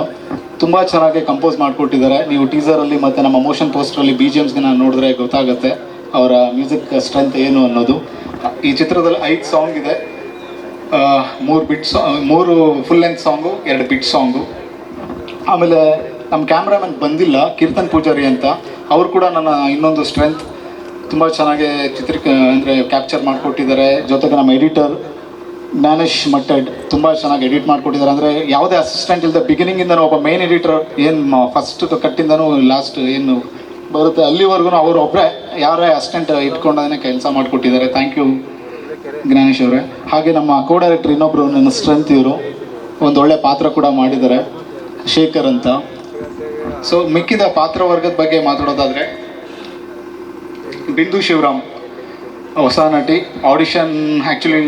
ತುಂಬ ಚೆನ್ನಾಗಿ ಕಂಪೋಸ್ ಮಾಡಿಕೊಟ್ಟಿದ್ದಾರೆ. ನೀವು ಟೀಸರಲ್ಲಿ ಮತ್ತು ನಮ್ಮ ಮೋಷನ್ ಪೋಸ್ಟರಲ್ಲಿ ಬಿ ಜಿ ಎಮ್ಸ್ಗೆ ನಾನು ನೋಡಿದ್ರೆ ಗೊತ್ತಾಗುತ್ತೆ ಅವರ ಮ್ಯೂಸಿಕ್ ಸ್ಟ್ರೆಂತ್ ಏನು ಅನ್ನೋದು. ಈ ಚಿತ್ರದಲ್ಲಿ ಐದು ಸಾಂಗ್ ಇದೆ. ಮೂರು ಬಿಟ್ ಸಾಂಗ್ ಮೂರು ಫುಲ್ ಲೆಂತ್ ಸಾಂಗು ಎರಡು ಬಿಟ್ ಸಾಂಗು ಆಮೇಲೆ ನಮ್ಮ ಕ್ಯಾಮ್ರಾಮನ್ ಬಂದಿಲ್ಲ, ಕೀರ್ತನ್ ಪೂಜಾರಿ ಅಂತ. ಅವರು ಕೂಡ ನನ್ನ ಇನ್ನೊಂದು ಸ್ಟ್ರೆಂತ್ ತುಂಬ ಚೆನ್ನಾಗಿ ಚಿತ್ರ ಅಂದರೆ ಕ್ಯಾಪ್ಚರ್ ಮಾಡಿಕೊಟ್ಟಿದ್ದಾರೆ. ಜೊತೆಗೆ ನಮ್ಮ ಎಡಿಟರ್ ಜ್ಞಾನೇಶ್ ಮಟ್ಟಡ್ ತುಂಬ ಚೆನ್ನಾಗಿ ಎಡಿಟ್ ಮಾಡಿಕೊಟ್ಟಿದ್ದಾರೆ. ಅಂದರೆ ಯಾವುದೇ ಅಸಿಸ್ಟೆಂಟ್ ಇಲ್ಲದೆ ಬಿಗಿನಿಂಗಿಂದನೂ ಒಬ್ಬ ಮೇನ್ ಎಡಿಟರ್ ಏನು ಫಸ್ಟ್ ಕಟ್ಟಿಂದನೂ ಲಾಸ್ಟ್ ಏನು ಬರುತ್ತೆ ಅಲ್ಲಿವರೆಗೂ ಅವರು ಒಬ್ಬರೇ ಯಾರೇ ಅಸಿಸ್ಟೆಂಟ್ ಇಟ್ಕೊಂಡೇ ಕೆಲಸ ಮಾಡಿಕೊಟ್ಟಿದ್ದಾರೆ. ಥ್ಯಾಂಕ್ ಯು ಜ್ಞಾನೇಶ್ ಅವರೇ. ಹಾಗೆ ನಮ್ಮ ಕೋ ಡೈರೆಕ್ಟರ್ ಇನ್ನೊಬ್ಬರು ನನ್ನ ಸ್ಟ್ರೆಂತ್ ಇವರು. ಒಂದು ಒಳ್ಳೆ ಪಾತ್ರ ಕೂಡ ಮಾಡಿದ್ದಾರೆ, ಶೇಖರ್ ಅಂತ. ಸೊ ಮಿಕ್ಕಿದ ಪಾತ್ರವರ್ಗದ ಬಗ್ಗೆ ಮಾತಾಡೋದಾದರೆ, ಬಿಂದು ಶಿವರಾಮ್. ಹೊಸ ನಟಿ. ಆಡಿಷನ್ ಆ್ಯಕ್ಚುಲಿ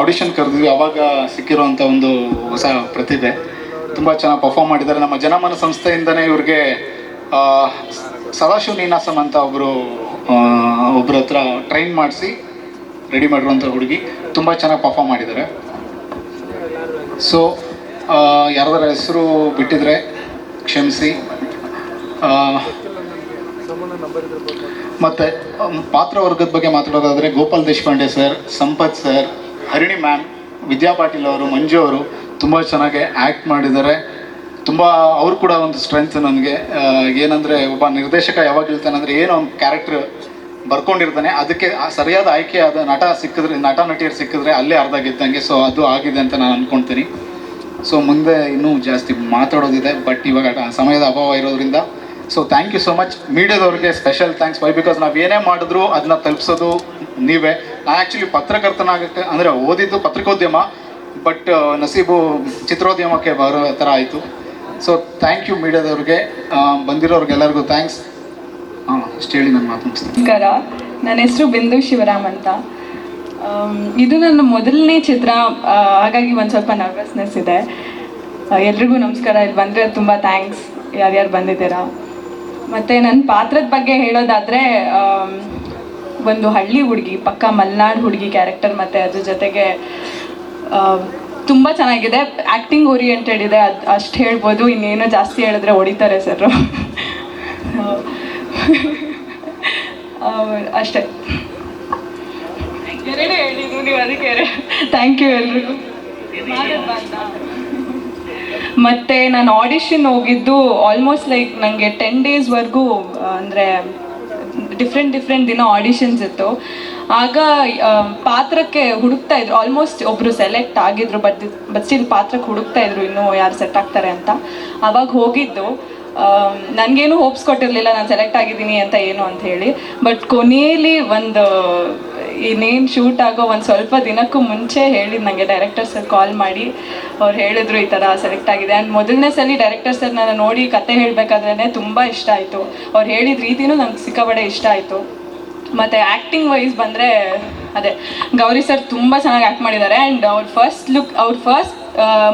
ಆಡಿಷನ್ ಕರೆದಿದ್ವಿ. ಅವಾಗ ಸಿಕ್ಕಿರುವಂಥ ಒಂದು ಹೊಸ ಪ್ರತಿಭೆ. ತುಂಬ ಚೆನ್ನಾಗಿ ಪರ್ಫಾರ್ಮ್ ಮಾಡಿದ್ದಾರೆ. ನಮ್ಮ ಜನಮನ ಸಂಸ್ಥೆಯಿಂದನೇ ಇವ್ರಿಗೆ ಸದಾಶಿವ ನೀನಾಸಂ ಅಂತ ಒಬ್ಬರು ಒಬ್ಬರ ಹತ್ರ ಟ್ರೈನ್ ಮಾಡಿಸಿ ರೆಡಿ ಮಾಡಿರುವಂಥ ಹುಡುಗಿ. ತುಂಬ ಚೆನ್ನಾಗಿ ಪರ್ಫಾರ್ಮ್ ಮಾಡಿದ್ದಾರೆ. ಸೊ ಯಾರಾದ್ರ ಹೆಸರು ಬಿಟ್ಟಿದ್ರೆ ಕ್ಷಮಿಸಿ. ಮತ್ತೆ ಪಾತ್ರವರ್ಗದ ಪಾತ್ರ ವರ್ಗದ ಬಗ್ಗೆ ಮಾತಾಡೋದಾದ್ರೆ Gopal Deshpande sir Sampath sir Harini ma'am Vidya Patil ಅವರು, ಮಂಜು ಅವರು ತುಂಬ ಚೆನ್ನಾಗಿ ಆ್ಯಕ್ಟ್ ಮಾಡಿದ್ದಾರೆ. ತುಂಬ, ಅವರು ಕೂಡ ಒಂದು ಸ್ಟ್ರೆಂತ್ ನನಗೆ. ಏನಂದರೆ ಒಬ್ಬ ನಿರ್ದೇಶಕ ಯಾವಾಗ ಅಂದರೆ ಏನೋ ಒಂದು ಕ್ಯಾರೆಕ್ಟ್ರ್ ಬರ್ಕೊಂಡಿರ್ತಾನೆ. ಅದಕ್ಕೆ ಸರಿಯಾದ ಆಯ್ಕೆಯಾದ ನಟ ಸಿಕ್ಕಿದ್ರೆ, ನಟ ನಟಿಯರು ಸಿಕ್ಕಿದ್ರೆ ಅಲ್ಲೇ ಅರ್ಧ ಗೆದ್ದಂಗೆ. ಸೊ ಅದು ಆಗಿದೆ ಅಂತ ನಾನು ಅಂದ್ಕೊಳ್ತೀನಿ ಸೊ ಮುಂದೆ ಇನ್ನೂ ಜಾಸ್ತಿ ಮಾತಾಡೋದಿದೆ. ಬಟ್ ಇವಾಗ ಸಮಯದ ಅಭಾವ ಇರೋದ್ರಿಂದ so thank you so much ಮೀಡಿಯಾದವ್ರಿಗೆ special thanks bye because ನಾವು ಏನೇ ಮಾಡಿದ್ರು ಅದನ್ನ ತಲುಪಿಸೋದು ನೀವೇ. ನಾನು ಆ್ಯಕ್ಚುಲಿ ಪತ್ರಕರ್ತನಾಗಕ್ಕೆ ಅಂದರೆ ಓದಿದ್ದು ಪತ್ರಿಕೋದ್ಯಮ ಬಟ್ ನಸೀಬು ಚಿತ್ರೋದ್ಯಮಕ್ಕೆ ಬರೋ ಥರ ಆಯಿತು. ಸೊ ಥ್ಯಾಂಕ್ ಯು ಮೀಡಿಯಾದವ್ರಿಗೆ. ಬಂದಿರೋರ್ಗೆಲ್ಲರಿಗೂ ಥ್ಯಾಂಕ್ಸ್ ಹಾಂ ಹೇಳಿ ನನ್ನ ಮಾತು ನಮಸ್ಕಾರ. ನನ್ನ ಹೆಸರು ಬಿಂದು ಶಿವರಾಮ್ ಅಂತ. ಇದು ನನ್ನ ಮೊದಲನೇ ಚಿತ್ರ. ಹಾಗಾಗಿ ಒಂದು ಸ್ವಲ್ಪ ನರ್ವಸ್ನೆಸ್ ಇದೆ. ಎಲ್ರಿಗೂ ನಮಸ್ಕಾರ. ಇಲ್ಲಿ ಬಂದರೆ ತುಂಬ ಥ್ಯಾಂಕ್ಸ್ ಯಾರ್ಯಾರು ಬಂದಿದ್ದೀರಾ? ಮತ್ತು ನನ್ನ ಪಾತ್ರದ ಬಗ್ಗೆ ಹೇಳೋದಾದರೆ ಒಂದು ಹಳ್ಳಿ ಹುಡುಗಿ ಪಕ್ಕ ಮಲ್ನಾಡ್ ಹುಡುಗಿ ಕ್ಯಾರೆಕ್ಟರ್ ಮತ್ತು ಅದ್ರ ಜೊತೆಗೆ ತುಂಬ ಚೆನ್ನಾಗಿದೆ. ಆ್ಯಕ್ಟಿಂಗ್ ಓರಿಯೆಂಟೆಡ್ ಇದೆ ಅದು ಅಷ್ಟು ಹೇಳ್ಬೋದು. ಇನ್ನೇನೋ ಜಾಸ್ತಿ ಹೇಳಿದ್ರೆ ಹೊಡಿತಾರೆ ಸರ್ ಅಷ್ಟೇ. ಎರಡೇ ಹೇಳಿದ್ದು ನೀವು ಅದಕ್ಕೆ ಥ್ಯಾಂಕ್ ಯು ಎಲ್ರಿಗೂ. ಮತ್ತೆ ನಾನು ಆಡಿಷನ್ ಹೋಗಿದ್ದು ಆಲ್ಮೋಸ್ಟ್ ಲೈಕ್ ನನಗೆ ಟೆನ್ ಡೇಸ್ವರೆಗೂ ಅಂದರೆ ಡಿಫ್ರೆಂಟ್ ಡಿಫ್ರೆಂಟ್ ದಿನ ಆಡಿಷನ್ಸ್ ಇತ್ತು. ಆಗ ಪಾತ್ರಕ್ಕೆ ಹುಡುಕ್ತಾ ಇದ್ರು. ಆಲ್ಮೋಸ್ಟ್ ಒಬ್ರು ಸೆಲೆಕ್ಟ್ ಆಗಿದ್ರು ಬಟ್ ಬಟ್ ಸ್ಟಿಲ್ ಪಾತ್ರಕ್ಕೆ ಹುಡುಕ್ತಾ ಇದ್ರು. ಇನ್ನೂ ಯಾರು ಸೆಟ್ ಆಗ್ತಾರೆ ಅಂತ. ಅವಾಗ ಹೋಗಿದ್ದು. ನನಗೇನು ಹೋಪ್ಸ್ ಕೊಟ್ಟಿರಲಿಲ್ಲ. ನಾನು ಸೆಲೆಕ್ಟ್ ಆಗಿದ್ದೀನಿ ಅಂತ ಏನು ಅಂತ ಹೇಳಿ. ಬಟ್ ಕೊನೆಯಲ್ಲಿ ಒಂದು ಇನ್ನೇನು ಶೂಟ್ ಆಗೋ ಒಂದು ಸ್ವಲ್ಪ ದಿನಕ್ಕೂ ಮುಂಚೆ ಹೇಳಿದ್ದು ನನಗೆ ಡೈರೆಕ್ಟರ್ ಸರ್ ಕಾಲ್ ಮಾಡಿ. ಅವ್ರು ಹೇಳಿದ್ರು ಈ ಥರ ಸೆಲೆಕ್ಟ್ ಆಗಿದೆ. ಆ್ಯಂಡ್ ಮೊದಲನೇ ಸಲ ಡೈರೆಕ್ಟರ್ ಸರ್ ನಾನು ನೋಡಿ ಕತೆ ಹೇಳಬೇಕಾದ್ರೆ ತುಂಬ ಇಷ್ಟ ಆಯಿತು. ಅವ್ರು ಹೇಳಿದ ರೀತಿನೂ ನಂಗೆ ಸಿಕ್ಕಾಬಡೆ ಇಷ್ಟ ಆಯಿತು. ಮತ್ತು ಆ್ಯಕ್ಟಿಂಗ್ ವೈಸ್ ಬಂದರೆ ಅದೇ, ಗೌರಿ ಸರ್ ತುಂಬ ಚೆನ್ನಾಗಿ ಆ್ಯಕ್ಟ್ ಮಾಡಿದ್ದಾರೆ. ಆ್ಯಂಡ್ ಅವ್ರ ಫಸ್ಟ್ ಲುಕ್ ಅವ್ರ ಫಸ್ಟ್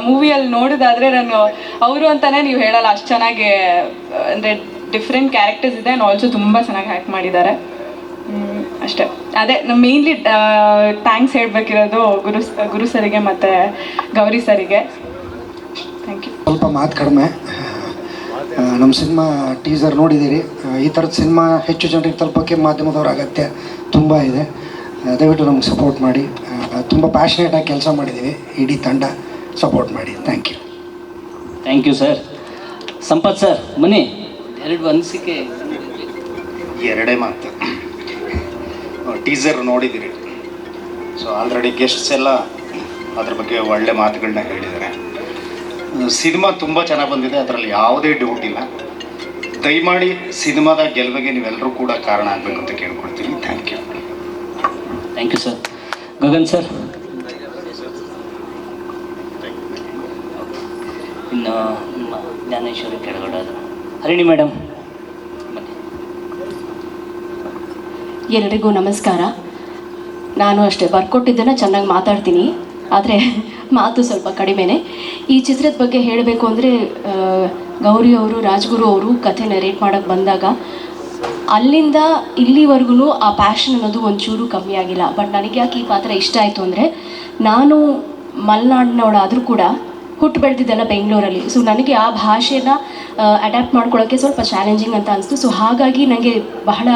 ಮೂವಿಯಲ್ಲಿ ನೋಡೋದಾದರೆ ನಾನು ಅವರು ಅಂತಲೇ ನೀವು ಹೇಳಲ್ಲ, ಅಷ್ಟು ಚೆನ್ನಾಗಿ, ಅಂದರೆ ಡಿಫ್ರೆಂಟ್ ಕ್ಯಾರೆಕ್ಟರ್ಸ್ ಇದೆ. ಆ್ಯಂಡ್ ಆಲ್ಸೋ ತುಂಬ ಚೆನ್ನಾಗಿ ಆ್ಯಕ್ಟ್ ಮಾಡಿದ್ದಾರೆ. ಅಷ್ಟೇ. ಅದೇ ನಮ್ಮ ಮೇಯ್ನ್ಲಿ ಥ್ಯಾಂಕ್ಸ್ ಹೇಳಬೇಕಿರೋದು ಗುರು ಗುರು ಸರಿಗೆ ಮತ್ತು ಗೌರಿ ಸರಿಗೆ. ಥ್ಯಾಂಕ್ ಯು ಸ್ವಲ್ಪ ಮಾತು ಕಡಿಮೆ. ನಮ್ಮ ಸಿನಿಮಾ ಟೀಸರ್ ನೋಡಿದ್ದೀರಿ ಈ ಥರದ ಸಿನಿಮಾ ಹೆಚ್ಚು ಜನರಿಗೆ ತಲುಪೋಕ್ಕೆ ಮಾಧ್ಯಮದವ್ರ ಅಗತ್ಯ ತುಂಬ ಇದೆ. ದಯವಿಟ್ಟು ನಮ್ಗೆ ಸಪೋರ್ಟ್ ಮಾಡಿ. ತುಂಬ ಪ್ಯಾಷನೇಟಾಗಿ ಕೆಲಸ ಮಾಡಿದ್ದೀವಿ ಇಡೀ ತಂಡ ಸಪೋರ್ಟ್ ಮಾಡಿ. Thank you thank you sir Sampath sir ಮನೆ ಎರಡು ಅನಿಸಿಕೆ. ಎರಡೇ ಮಾತು. ಟೀಸರ್ ನೋಡಿದ್ದೀರಿ ಸೊ ಆಲ್ರೆಡಿ ಗೆಸ್ಟ್ಸ್ ಎಲ್ಲ ಅದ್ರ ಬಗ್ಗೆ ಒಳ್ಳೆ ಮಾತುಗಳನ್ನ ಹೇಳಿದ್ದಾರೆ. ಸಿನಿಮಾ ತುಂಬ ಚೆನ್ನಾಗಿ ಬಂದಿದೆ, ಅದರಲ್ಲಿ ಯಾವುದೇ ಡೌಟ್ ಇಲ್ಲ. ದಯಮಾಡಿ ಸಿನಿಮಾದ ಗೆಲುವಿಗೆ ನೀವೆಲ್ಲರೂ ಕೂಡ ಕಾರಣ ಆಗಬೇಕು ಅಂತ ಕೇಳ್ಕೊಳ್ತೀನಿ. Thank you thank you sir Gagan sir ಇನ್ನು ಜ್ಞಾನೇಶ್ವರಿ ಕೆಳಗಡೆ ಹರಿಣಿ ಮೇಡಮ್ ಎಲ್ಲರಿಗೂ ನಮಸ್ಕಾರ. ನಾನು ಅಷ್ಟೇ ಬರ್ಕೊಟ್ಟಿದ್ದನ್ನು ಚೆನ್ನಾಗಿ ಮಾತಾಡ್ತೀನಿ. ಆದರೆ ಮಾತು ಸ್ವಲ್ಪ ಕಡಿಮೆನೆ. ಈ ಚಿತ್ರದ ಬಗ್ಗೆ ಹೇಳಬೇಕು ಅಂದರೆ ಗೌರಿ ಅವರು, ರಾಜ್ಗುರು ಅವರು ಕಥೆ ನರೇಟ್ ಮಾಡೋಕ್ಕೆ ಬಂದಾಗ, ಅಲ್ಲಿಂದ ಇಲ್ಲಿವರೆಗೂ ಆ ಪ್ಯಾಷನ್ ಅನ್ನೋದು ಒಂಚೂರು ಕಮ್ಮಿ ಆಗಿಲ್ಲ. ಬಟ್ ನನಗೆ ಯಾಕೆ ಈ ಪಾತ್ರ ಇಷ್ಟ ಆಯಿತು ಅಂದರೆ, ನಾನು ಮಲೆನಾಡಿನವಳಾದರೂ ಕೂಡ ಹುಟ್ಟು ಬೆಳೆದಿದ್ದೆಲ್ಲ ಬೆಂಗಳೂರಲ್ಲಿ. ಸೊ ನನಗೆ ಆ ಭಾಷೆನ ಅಡ್ಯಾಪ್ಟ್ ಮಾಡ್ಕೊಳ್ಳೋಕ್ಕೆ ಸ್ವಲ್ಪ ಚಾಲೆಂಜಿಂಗ್ ಅಂತ ಅನಿಸ್ತು. ಸೊ ಹಾಗಾಗಿ ನನಗೆ ಬಹಳ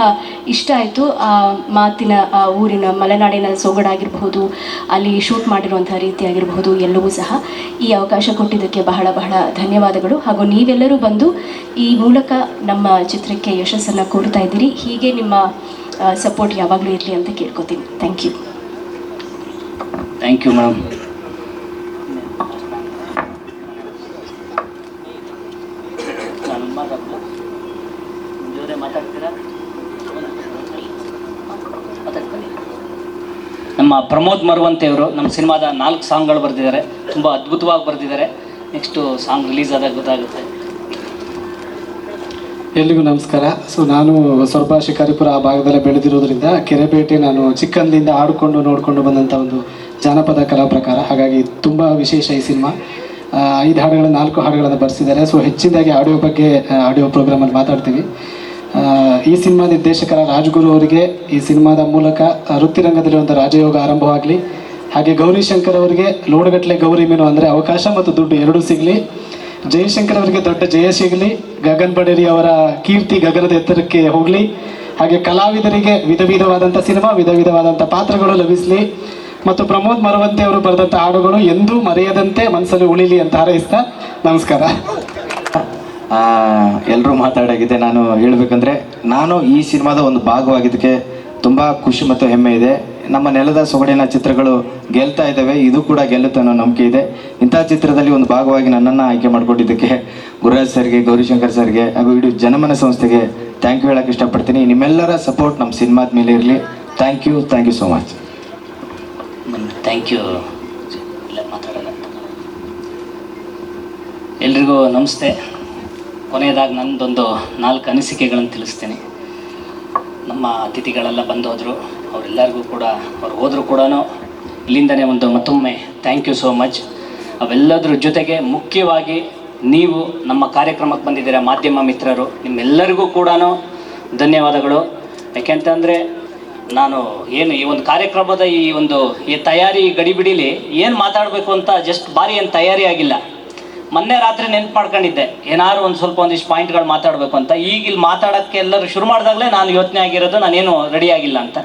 ಇಷ್ಟ ಆಯಿತು. ಆ, ಮಾತಿನ, ಆ, ಊರಿನ, ಮಲೆನಾಡಿನ ಸೊಗಡಾಗಿರಬಹುದು ಅಲ್ಲಿ ಶೂಟ್ ಮಾಡಿರುವಂಥ ರೀತಿ ಆಗಿರಬಹುದು ಎಲ್ಲವೂ ಸಹ ಈ ಅವಕಾಶ ಕೊಟ್ಟಿದ್ದಕ್ಕೆ ಬಹಳ ಬಹಳ ಧನ್ಯವಾದಗಳು. ಹಾಗೂ ನೀವೆಲ್ಲರೂ ಬಂದು ಈ ಮೂಲಕ ನಮ್ಮ ಚಿತ್ರಕ್ಕೆ ಯಶಸ್ಸನ್ನು ಕೋರ್ತಾ ಇದ್ದೀರಿ. ಹೀಗೆ ನಿಮ್ಮ ಸಪೋರ್ಟ್ ಯಾವಾಗಲೂ ಇರಲಿ ಅಂತ ಕೇಳ್ಕೊತೀನಿ. Thank you thank you madam ಮಾತಾಡ್ತೀರಾ. ನಮ್ಮ ಪ್ರಮೋದ್ ಮರುವಂತೆ ಅವರು ನಮ್ಮ ಸಿನಿಮಾದ ನಾಲ್ಕು ಸಾಂಗ್ಗಳು ಬರೆದಿದ್ದಾರೆ. ತುಂಬ ಅದ್ಭುತವಾಗಿ ಬರೆದಿದ್ದಾರೆ. ನೆಕ್ಸ್ಟು ಸಾಂಗ್ ರಿಲೀಸ್ ಆದಾಗ ಗೊತ್ತಾಗುತ್ತೆ. ಎಲ್ರಿಗೂ ನಮಸ್ಕಾರ. ಸೊ, ನಾನು ಸ್ವಲ್ಪ ಶಿಕಾರಿಪುರ ಆ ಭಾಗದಲ್ಲಿ ಬೆಳೆದಿರೋದ್ರಿಂದ ಕೆರೆಪೇಟೆ ನಾನು ಚಿಕ್ಕಂದಿನಿಂದ ಆಡಿಕೊಂಡು ನೋಡಿಕೊಂಡು ಬಂದಂಥ ಒಂದು ಜಾನಪದ ಕಲಾ ಪ್ರಕಾರ. ಹಾಗಾಗಿ ತುಂಬ ವಿಶೇಷ ಈ ಸಿನಿಮಾ. ಐದು ಹಾಡುಗಳ ನಾಲ್ಕು ಹಾಡುಗಳನ್ನು ಬರೆಸಿದ್ದಾರೆ. ಸೊ, ಹೆಚ್ಚಿನದಾಗಿ ಆಡಿಯೋ ಬಗ್ಗೆ ಆಡಿಯೋ ಪ್ರೋಗ್ರಾಮಲ್ಲಿ ಮಾತಾಡ್ತೀವಿ. ಈ ಸಿನಿಮಾ ನಿರ್ದೇಶಕರ ರಾಜ್ಗುರು ಅವರಿಗೆ ಈ ಸಿನಿಮಾದ ಮೂಲಕ ವೃತ್ತಿರಂಗದಲ್ಲಿ ಒಂದು ರಾಜಯೋಗ ಆರಂಭವಾಗಲಿ, ಹಾಗೆ ಗೌರಿ ಶಂಕರ್ ಅವರಿಗೆ ಲೋಡಗಟ್ಟಲೆ ಗೌರಿ ಮೀನು ಅಂದರೆ ಅವಕಾಶ ಮತ್ತು ದುಡ್ಡು ಎರಡೂ ಸಿಗಲಿ, ಜಯಶಂಕರ್ ಅವರಿಗೆ ದೊಡ್ಡ ಜಯ ಸಿಗಲಿ, ಗಗನ್ ಬಡೇರಿ ಅವರ ಕೀರ್ತಿ ಗಗನದ ಎತ್ತರಕ್ಕೆ ಹೋಗಲಿ, ಹಾಗೆ ಕಲಾವಿದರಿಗೆ ವಿಧ ವಿಧವಾದಂಥ ಸಿನಿಮಾ, ವಿಧ ವಿಧವಾದಂಥ ಪಾತ್ರಗಳು ಲಭಿಸಲಿ, ಮತ್ತು ಪ್ರಮೋದ್ ಮರವಂತೆ ಅವರು ಬರೆದಂಥ ಹಾಡುಗಳು ಎಂದೂ ಮರೆಯದಂತೆ ಮನಸ್ಸಲ್ಲಿ ಉಳಿಲಿ ಅಂತ ಹಾರೈಸ್ತಾ ನಮಸ್ಕಾರ. ಎಲ್ಲರೂ ಮಾತಾಡಾಗಿದೆ ನಾನು ಹೇಳಬೇಕಂದ್ರೆ, ನಾನು ಈ ಸಿನಿಮಾದ ಒಂದು ಭಾಗವಾಗಿದ್ದಕ್ಕೆ ತುಂಬ ಖುಷಿ ಮತ್ತು ಹೆಮ್ಮೆ ಇದೆ. ನಮ್ಮ ನೆಲದ ಸೊಗಡಿನ ಚಿತ್ರಗಳು ಗೆಲ್ತಾ ಇದ್ದಾವೆ. ಇದು ಕೂಡ ಗೆಲ್ಲುತ್ತೆ ಅನ್ನೋ ನಂಬಿಕೆ ಇದೆ. ಇಂಥ ಚಿತ್ರದಲ್ಲಿ ಒಂದು ಭಾಗವಾಗಿ ನನ್ನನ್ನು ಆಯ್ಕೆ ಮಾಡಿಕೊಂಡಿದ್ದಕ್ಕೆ ಗುರುರಾಜ್ ಸರ್ಗೆ, ಗೌರಿಶಂಕರ್ ಸರ್ಗೆ ಹಾಗೂ ಇಡೀ ಜನಮನ ಸಂಸ್ಥೆಗೆ ಥ್ಯಾಂಕ್ ಯು ಹೇಳಕ್ಕೆ ಇಷ್ಟಪಡ್ತೀನಿ. ನಿಮ್ಮೆಲ್ಲರ ಸಪೋರ್ಟ್ ನಮ್ಮ ಸಿನಿಮಾದ ಮೇಲೆ ಇರಲಿ. Thank you thank you so much thank you ಎಲ್ರಿಗೂ ನಮಸ್ತೆ. ಕೊನೆಯದಾಗಿ ನನ್ನದೊಂದು ನಾಲ್ಕು ಅನಿಸಿಕೆಗಳನ್ನು ತಿಳಿಸ್ತೀನಿ. ನಮ್ಮ ಅತಿಥಿಗಳೆಲ್ಲ ಬಂದು ಹೋದರು ಅವರೆಲ್ಲರಿಗೂ ಕೂಡ, ಅವ್ರು ಹೋದರೂ ಕೂಡ ಇಲ್ಲಿಂದನೇ ಒಂದು ಮತ್ತೊಮ್ಮೆ ಥ್ಯಾಂಕ್ ಯು ಸೋ ಮಚ್ ಅವೆಲ್ಲದ್ರ ಜೊತೆಗೆ ಮುಖ್ಯವಾಗಿ ನೀವು ನಮ್ಮ ಕಾರ್ಯಕ್ರಮಕ್ಕೆ ಬಂದಿದ್ದೀರ ಮಾಧ್ಯಮ ಮಿತ್ರರು, ನಿಮ್ಮೆಲ್ಲರಿಗೂ ಕೂಡ ಧನ್ಯವಾದಗಳು. ಯಾಕೆಂತಂದರೆ ನಾನು ಏನು ಈ ಒಂದು ಕಾರ್ಯಕ್ರಮದ ಈ ಒಂದು ಈ ತಯಾರಿ ಗಡಿಬಿಡಿಲಿ ಏನು ಮಾತಾಡಬೇಕು ಅಂತ ಜಸ್ಟ್ ಭಾರಿ ಏನು ತಯಾರಿ ಆಗಿಲ್ಲ. ಮೊನ್ನೆ ರಾತ್ರಿ ನೆನ್ಪು ಮಾಡ್ಕೊಂಡಿದ್ದೆ. ಏನಾದ್ರು ಒಂದು ಸ್ವಲ್ಪ ಒಂದಿಷ್ಟು ಪಾಯಿಂಟ್ಗಳು ಮಾತಾಡಬೇಕು ಅಂತ. ಈಗ ಇಲ್ಲಿ ಮಾತಾಡೋಕ್ಕೆ ಎಲ್ಲರೂ ಶುರು ಮಾಡಿದಾಗಲೇ ನಾನು ಯೋಚನೆ ಆಗಿರೋದು ನಾನೇನು ರೆಡಿ ಆಗಿಲ್ಲ ಅಂತ.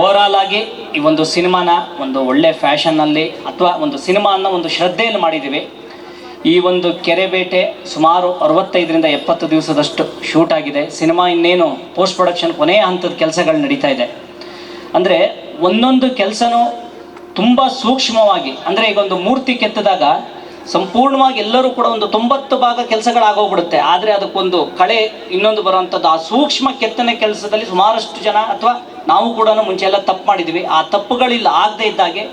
ಓವರಾಲ್ ಆಗಿ ಈ ಒಂದು ಸಿನಿಮಾನ ಒಂದು ಒಳ್ಳೆ ಫ್ಯಾಷನ್ನಲ್ಲಿ ಅಥವಾ ಒಂದು ಸಿನಿಮಾನ ಒಂದು ಶ್ರದ್ಧೆಯಲ್ಲಿ ಮಾಡಿದ್ದೀವಿ. ಈ ಒಂದು ಕೆರೆಬೇಟೆ ಸುಮಾರು ಅರವತ್ತೈದರಿಂದ ಎಪ್ಪತ್ತು ದಿವಸದಷ್ಟು ಶೂಟ್ ಆಗಿದೆ. ಸಿನಿಮಾ ಇನ್ನೇನು ಪೋಸ್ಟ್ ಪ್ರೊಡಕ್ಷನ್ ಕೊನೆಯ ಹಂತದ ಕೆಲಸಗಳು ನಡೀತಾ ಇದೆ. ಅಂದರೆ ಒಂದೊಂದು ಕೆಲಸನೂ ತುಂಬ ಸೂಕ್ಷ್ಮವಾಗಿ, ಅಂದರೆ ಈಗ ಒಂದು ಮೂರ್ತಿ ಕೆತ್ತಿದಾಗ ಸಂಪೂರ್ಣವಾಗಿ ಎಲ್ಲರೂ ಕೂಡ ಒಂದು ತೊಂಬತ್ತು ಭಾಗ ಕೆಲಸಗಳಾಗೋಗ್ಬಿಡುತ್ತೆ. ಆದರೆ ಅದಕ್ಕೊಂದು ಕಳೆ ಇನ್ನೊಂದು ಬರುವಂಥದ್ದು, ಆ ಸೂಕ್ಷ್ಮ ಕೆತ್ತನೆ ಕೆಲಸದಲ್ಲಿ ಸುಮಾರಷ್ಟು ಜನ ಅಥವಾ ನಾವು ಕೂಡ ಮುಂಚೆ ಎಲ್ಲ ತಪ್ಪು ಮಾಡಿದ್ವಿ. ಆ ತಪ್ಪುಗಳಿಲ್ಲ, ಆಗದೆ ಇದ್ದಾಗೆ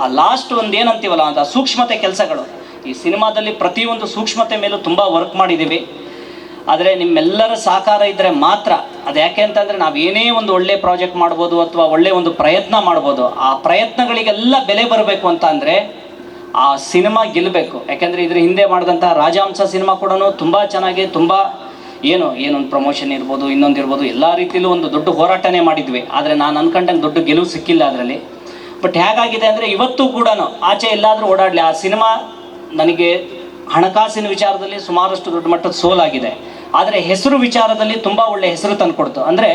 ಆ ಲಾಸ್ಟ್ ಒಂದು ಏನಂತೀವಲ್ಲ ಅಂತ ಸೂಕ್ಷ್ಮತೆ ಕೆಲಸಗಳು. ಈ ಸಿನಿಮಾದಲ್ಲಿ ಪ್ರತಿಯೊಂದು ಸೂಕ್ಷ್ಮತೆ ಮೇಲೂ ತುಂಬ ವರ್ಕ್ ಮಾಡಿದ್ದೀವಿ ಆದರೆ ನಿಮ್ಮೆಲ್ಲರ ಸಹಕಾರ ಇದ್ದರೆ ಮಾತ್ರ. ಅದು ಯಾಕೆ ಅಂತಂದರೆ ನಾವು ಏನೇ ಒಂದು ಒಳ್ಳೆ ಪ್ರಾಜೆಕ್ಟ್ ಮಾಡ್ಬೋದು ಅಥವಾ ಒಳ್ಳೆ ಒಂದು ಪ್ರಯತ್ನ ಮಾಡ್ಬೋದು, ಆ ಪ್ರಯತ್ನಗಳಿಗೆಲ್ಲ ಬೆಲೆ ಬರಬೇಕು ಅಂತ ಅಂದರೆ ಆ ಸಿನಿಮಾ ಗೆಲ್ಲಬೇಕು. ಯಾಕೆಂದರೆ ಇದ್ರ ಹಿಂದೆ ಮಾಡಿದಂಥ ರಾಜಹಂಸ ಸಿನಿಮಾ ಕೂಡ ತುಂಬ ಚೆನ್ನಾಗಿ, ತುಂಬ ಏನು, ಏನೊಂದು ಪ್ರಮೋಷನ್ ಇರ್ಬೋದು, ಇನ್ನೊಂದು ಇರ್ಬೋದು, ಎಲ್ಲ ರೀತಿಯಲ್ಲೂ ಒಂದು ದೊಡ್ಡ ಹೋರಾಟನೇ ಮಾಡಿದ್ವಿ. ಆದರೆ ನಾನು ಅನ್ಕೊಂಡಂಗೆ ದೊಡ್ಡ ಗೆಲುವು ಸಿಕ್ಕಿಲ್ಲ ಅದರಲ್ಲಿ. ಬಟ್ ಹೇಗಾಗಿದೆ ಅಂದರೆ ಇವತ್ತು ಕೂಡ ಆಚೆ ಎಲ್ಲಾದರೂ ಓಡಾಡಲಿ, ಆ ಸಿನಿಮಾ ನನಗೆ ಹಣಕಾಸಿನ ವಿಚಾರದಲ್ಲಿ ಸುಮಾರಷ್ಟು ದೊಡ್ಡ ಮಟ್ಟದ ಸೋಲಾಗಿದೆ. ಆದರೆ ಹೆಸರು ವಿಚಾರದಲ್ಲಿ ತುಂಬ ಒಳ್ಳೆ ಹೆಸರು ತಂದುಕೊಡ್ತು. ಅಂದರೆ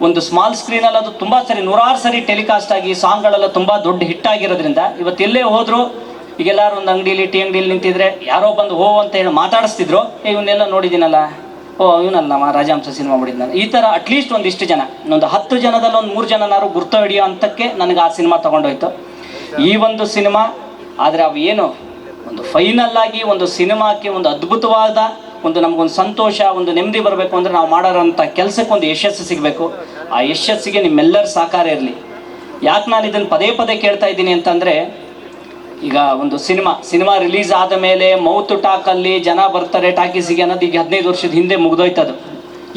ಒಂದು ಸ್ಮಾಲ್ ಸ್ಕ್ರೀನಲ್ಲಿ ಅದು ತುಂಬ ಸರಿ, ನೂರಾರು ಸರಿ ಟೆಲಿಕಾಸ್ಟ್ ಆಗಿ ಸಾಂಗ್ಗಳೆಲ್ಲ ತುಂಬ ದೊಡ್ಡ ಹಿಟ್ ಆಗಿರೋದ್ರಿಂದ ಇವತ್ತು ಎಲ್ಲೇ ಹೋದ್ರು ಈಗೆಲ್ಲರೂ ಒಂದು ಅಂಗಡಿಲಿ ಟಿ ಅಂಗಡಿಲಿ ನಿಂತಿದ್ರೆ ಯಾರೋ ಬಂದು ಹೋ ಅಂತ ಹೇಳಿ ಮಾತಾಡಿಸ್ತಿದ್ರು ಇವನ್ನೆಲ್ಲ ನೋಡಿದ್ದೀನಲ್ಲ ಓ, ಇವನಲ್ಲ ನಮ್ಮ ರಾಜಹಂಸ ಸಿನಿಮಾ ಮಾಡಿದ್ನಲ್ಲ ಈ ಥರ ಅಟ್ಲೀಸ್ಟ್ ಒಂದಿಷ್ಟು ಜನ ಒಂದು ಹತ್ತು ಜನದಲ್ಲಿ ಒಂದು ಮೂರು ಜನನಾರು ಗುರ್ತ ಹಿಡಿಯೋ ಅಂತಕ್ಕೆ ನನಗೆ ಆ ಸಿನಿಮಾ ತಗೊಂಡೋಯ್ತು. ಈ ಒಂದು ಸಿನಿಮಾ ಆದರೆ ಅವು ಏನು, ಒಂದು ಫೈನಲ್ ಆಗಿ ಒಂದು ಸಿನಿಮಾಕ್ಕೆ ಒಂದು ಅದ್ಭುತವಾದ ಒಂದು ನಮಗೊಂದು ಸಂತೋಷ, ಒಂದು ನೆಮ್ಮದಿ ಬರಬೇಕು ಅಂದರೆ ನಾವು ಮಾಡೋರಂಥ ಕೆಲಸಕ್ಕೆ ಒಂದು ಯಶಸ್ಸು ಸಿಗಬೇಕು. ಆ ಯಶಸ್ಸಿಗೆ ನಿಮ್ಮೆಲ್ಲರ ಸಹಕಾರ ಇರಲಿ. ಯಾಕೆ ನಾನು ಇದನ್ನು ಪದೇ ಪದೇ ಕೇಳ್ತಾ ಇದ್ದೀನಿ ಅಂತಂದರೆ, ಈಗ ಒಂದು ಸಿನಿಮಾ ಸಿನಿಮಾ ರಿಲೀಸ್ ಆದ ಮೇಲೆ ಮೌತ್ ಟಾಕಲ್ಲಿ ಜನ ಬರ್ತಾರೆ ಟಾಕೀಸಿಗೆ ಅನ್ನೋದು ಈಗ ಹದಿನೈದು ವರ್ಷದ ಹಿಂದೆ ಮುಗ್ದೋಯ್ತದು.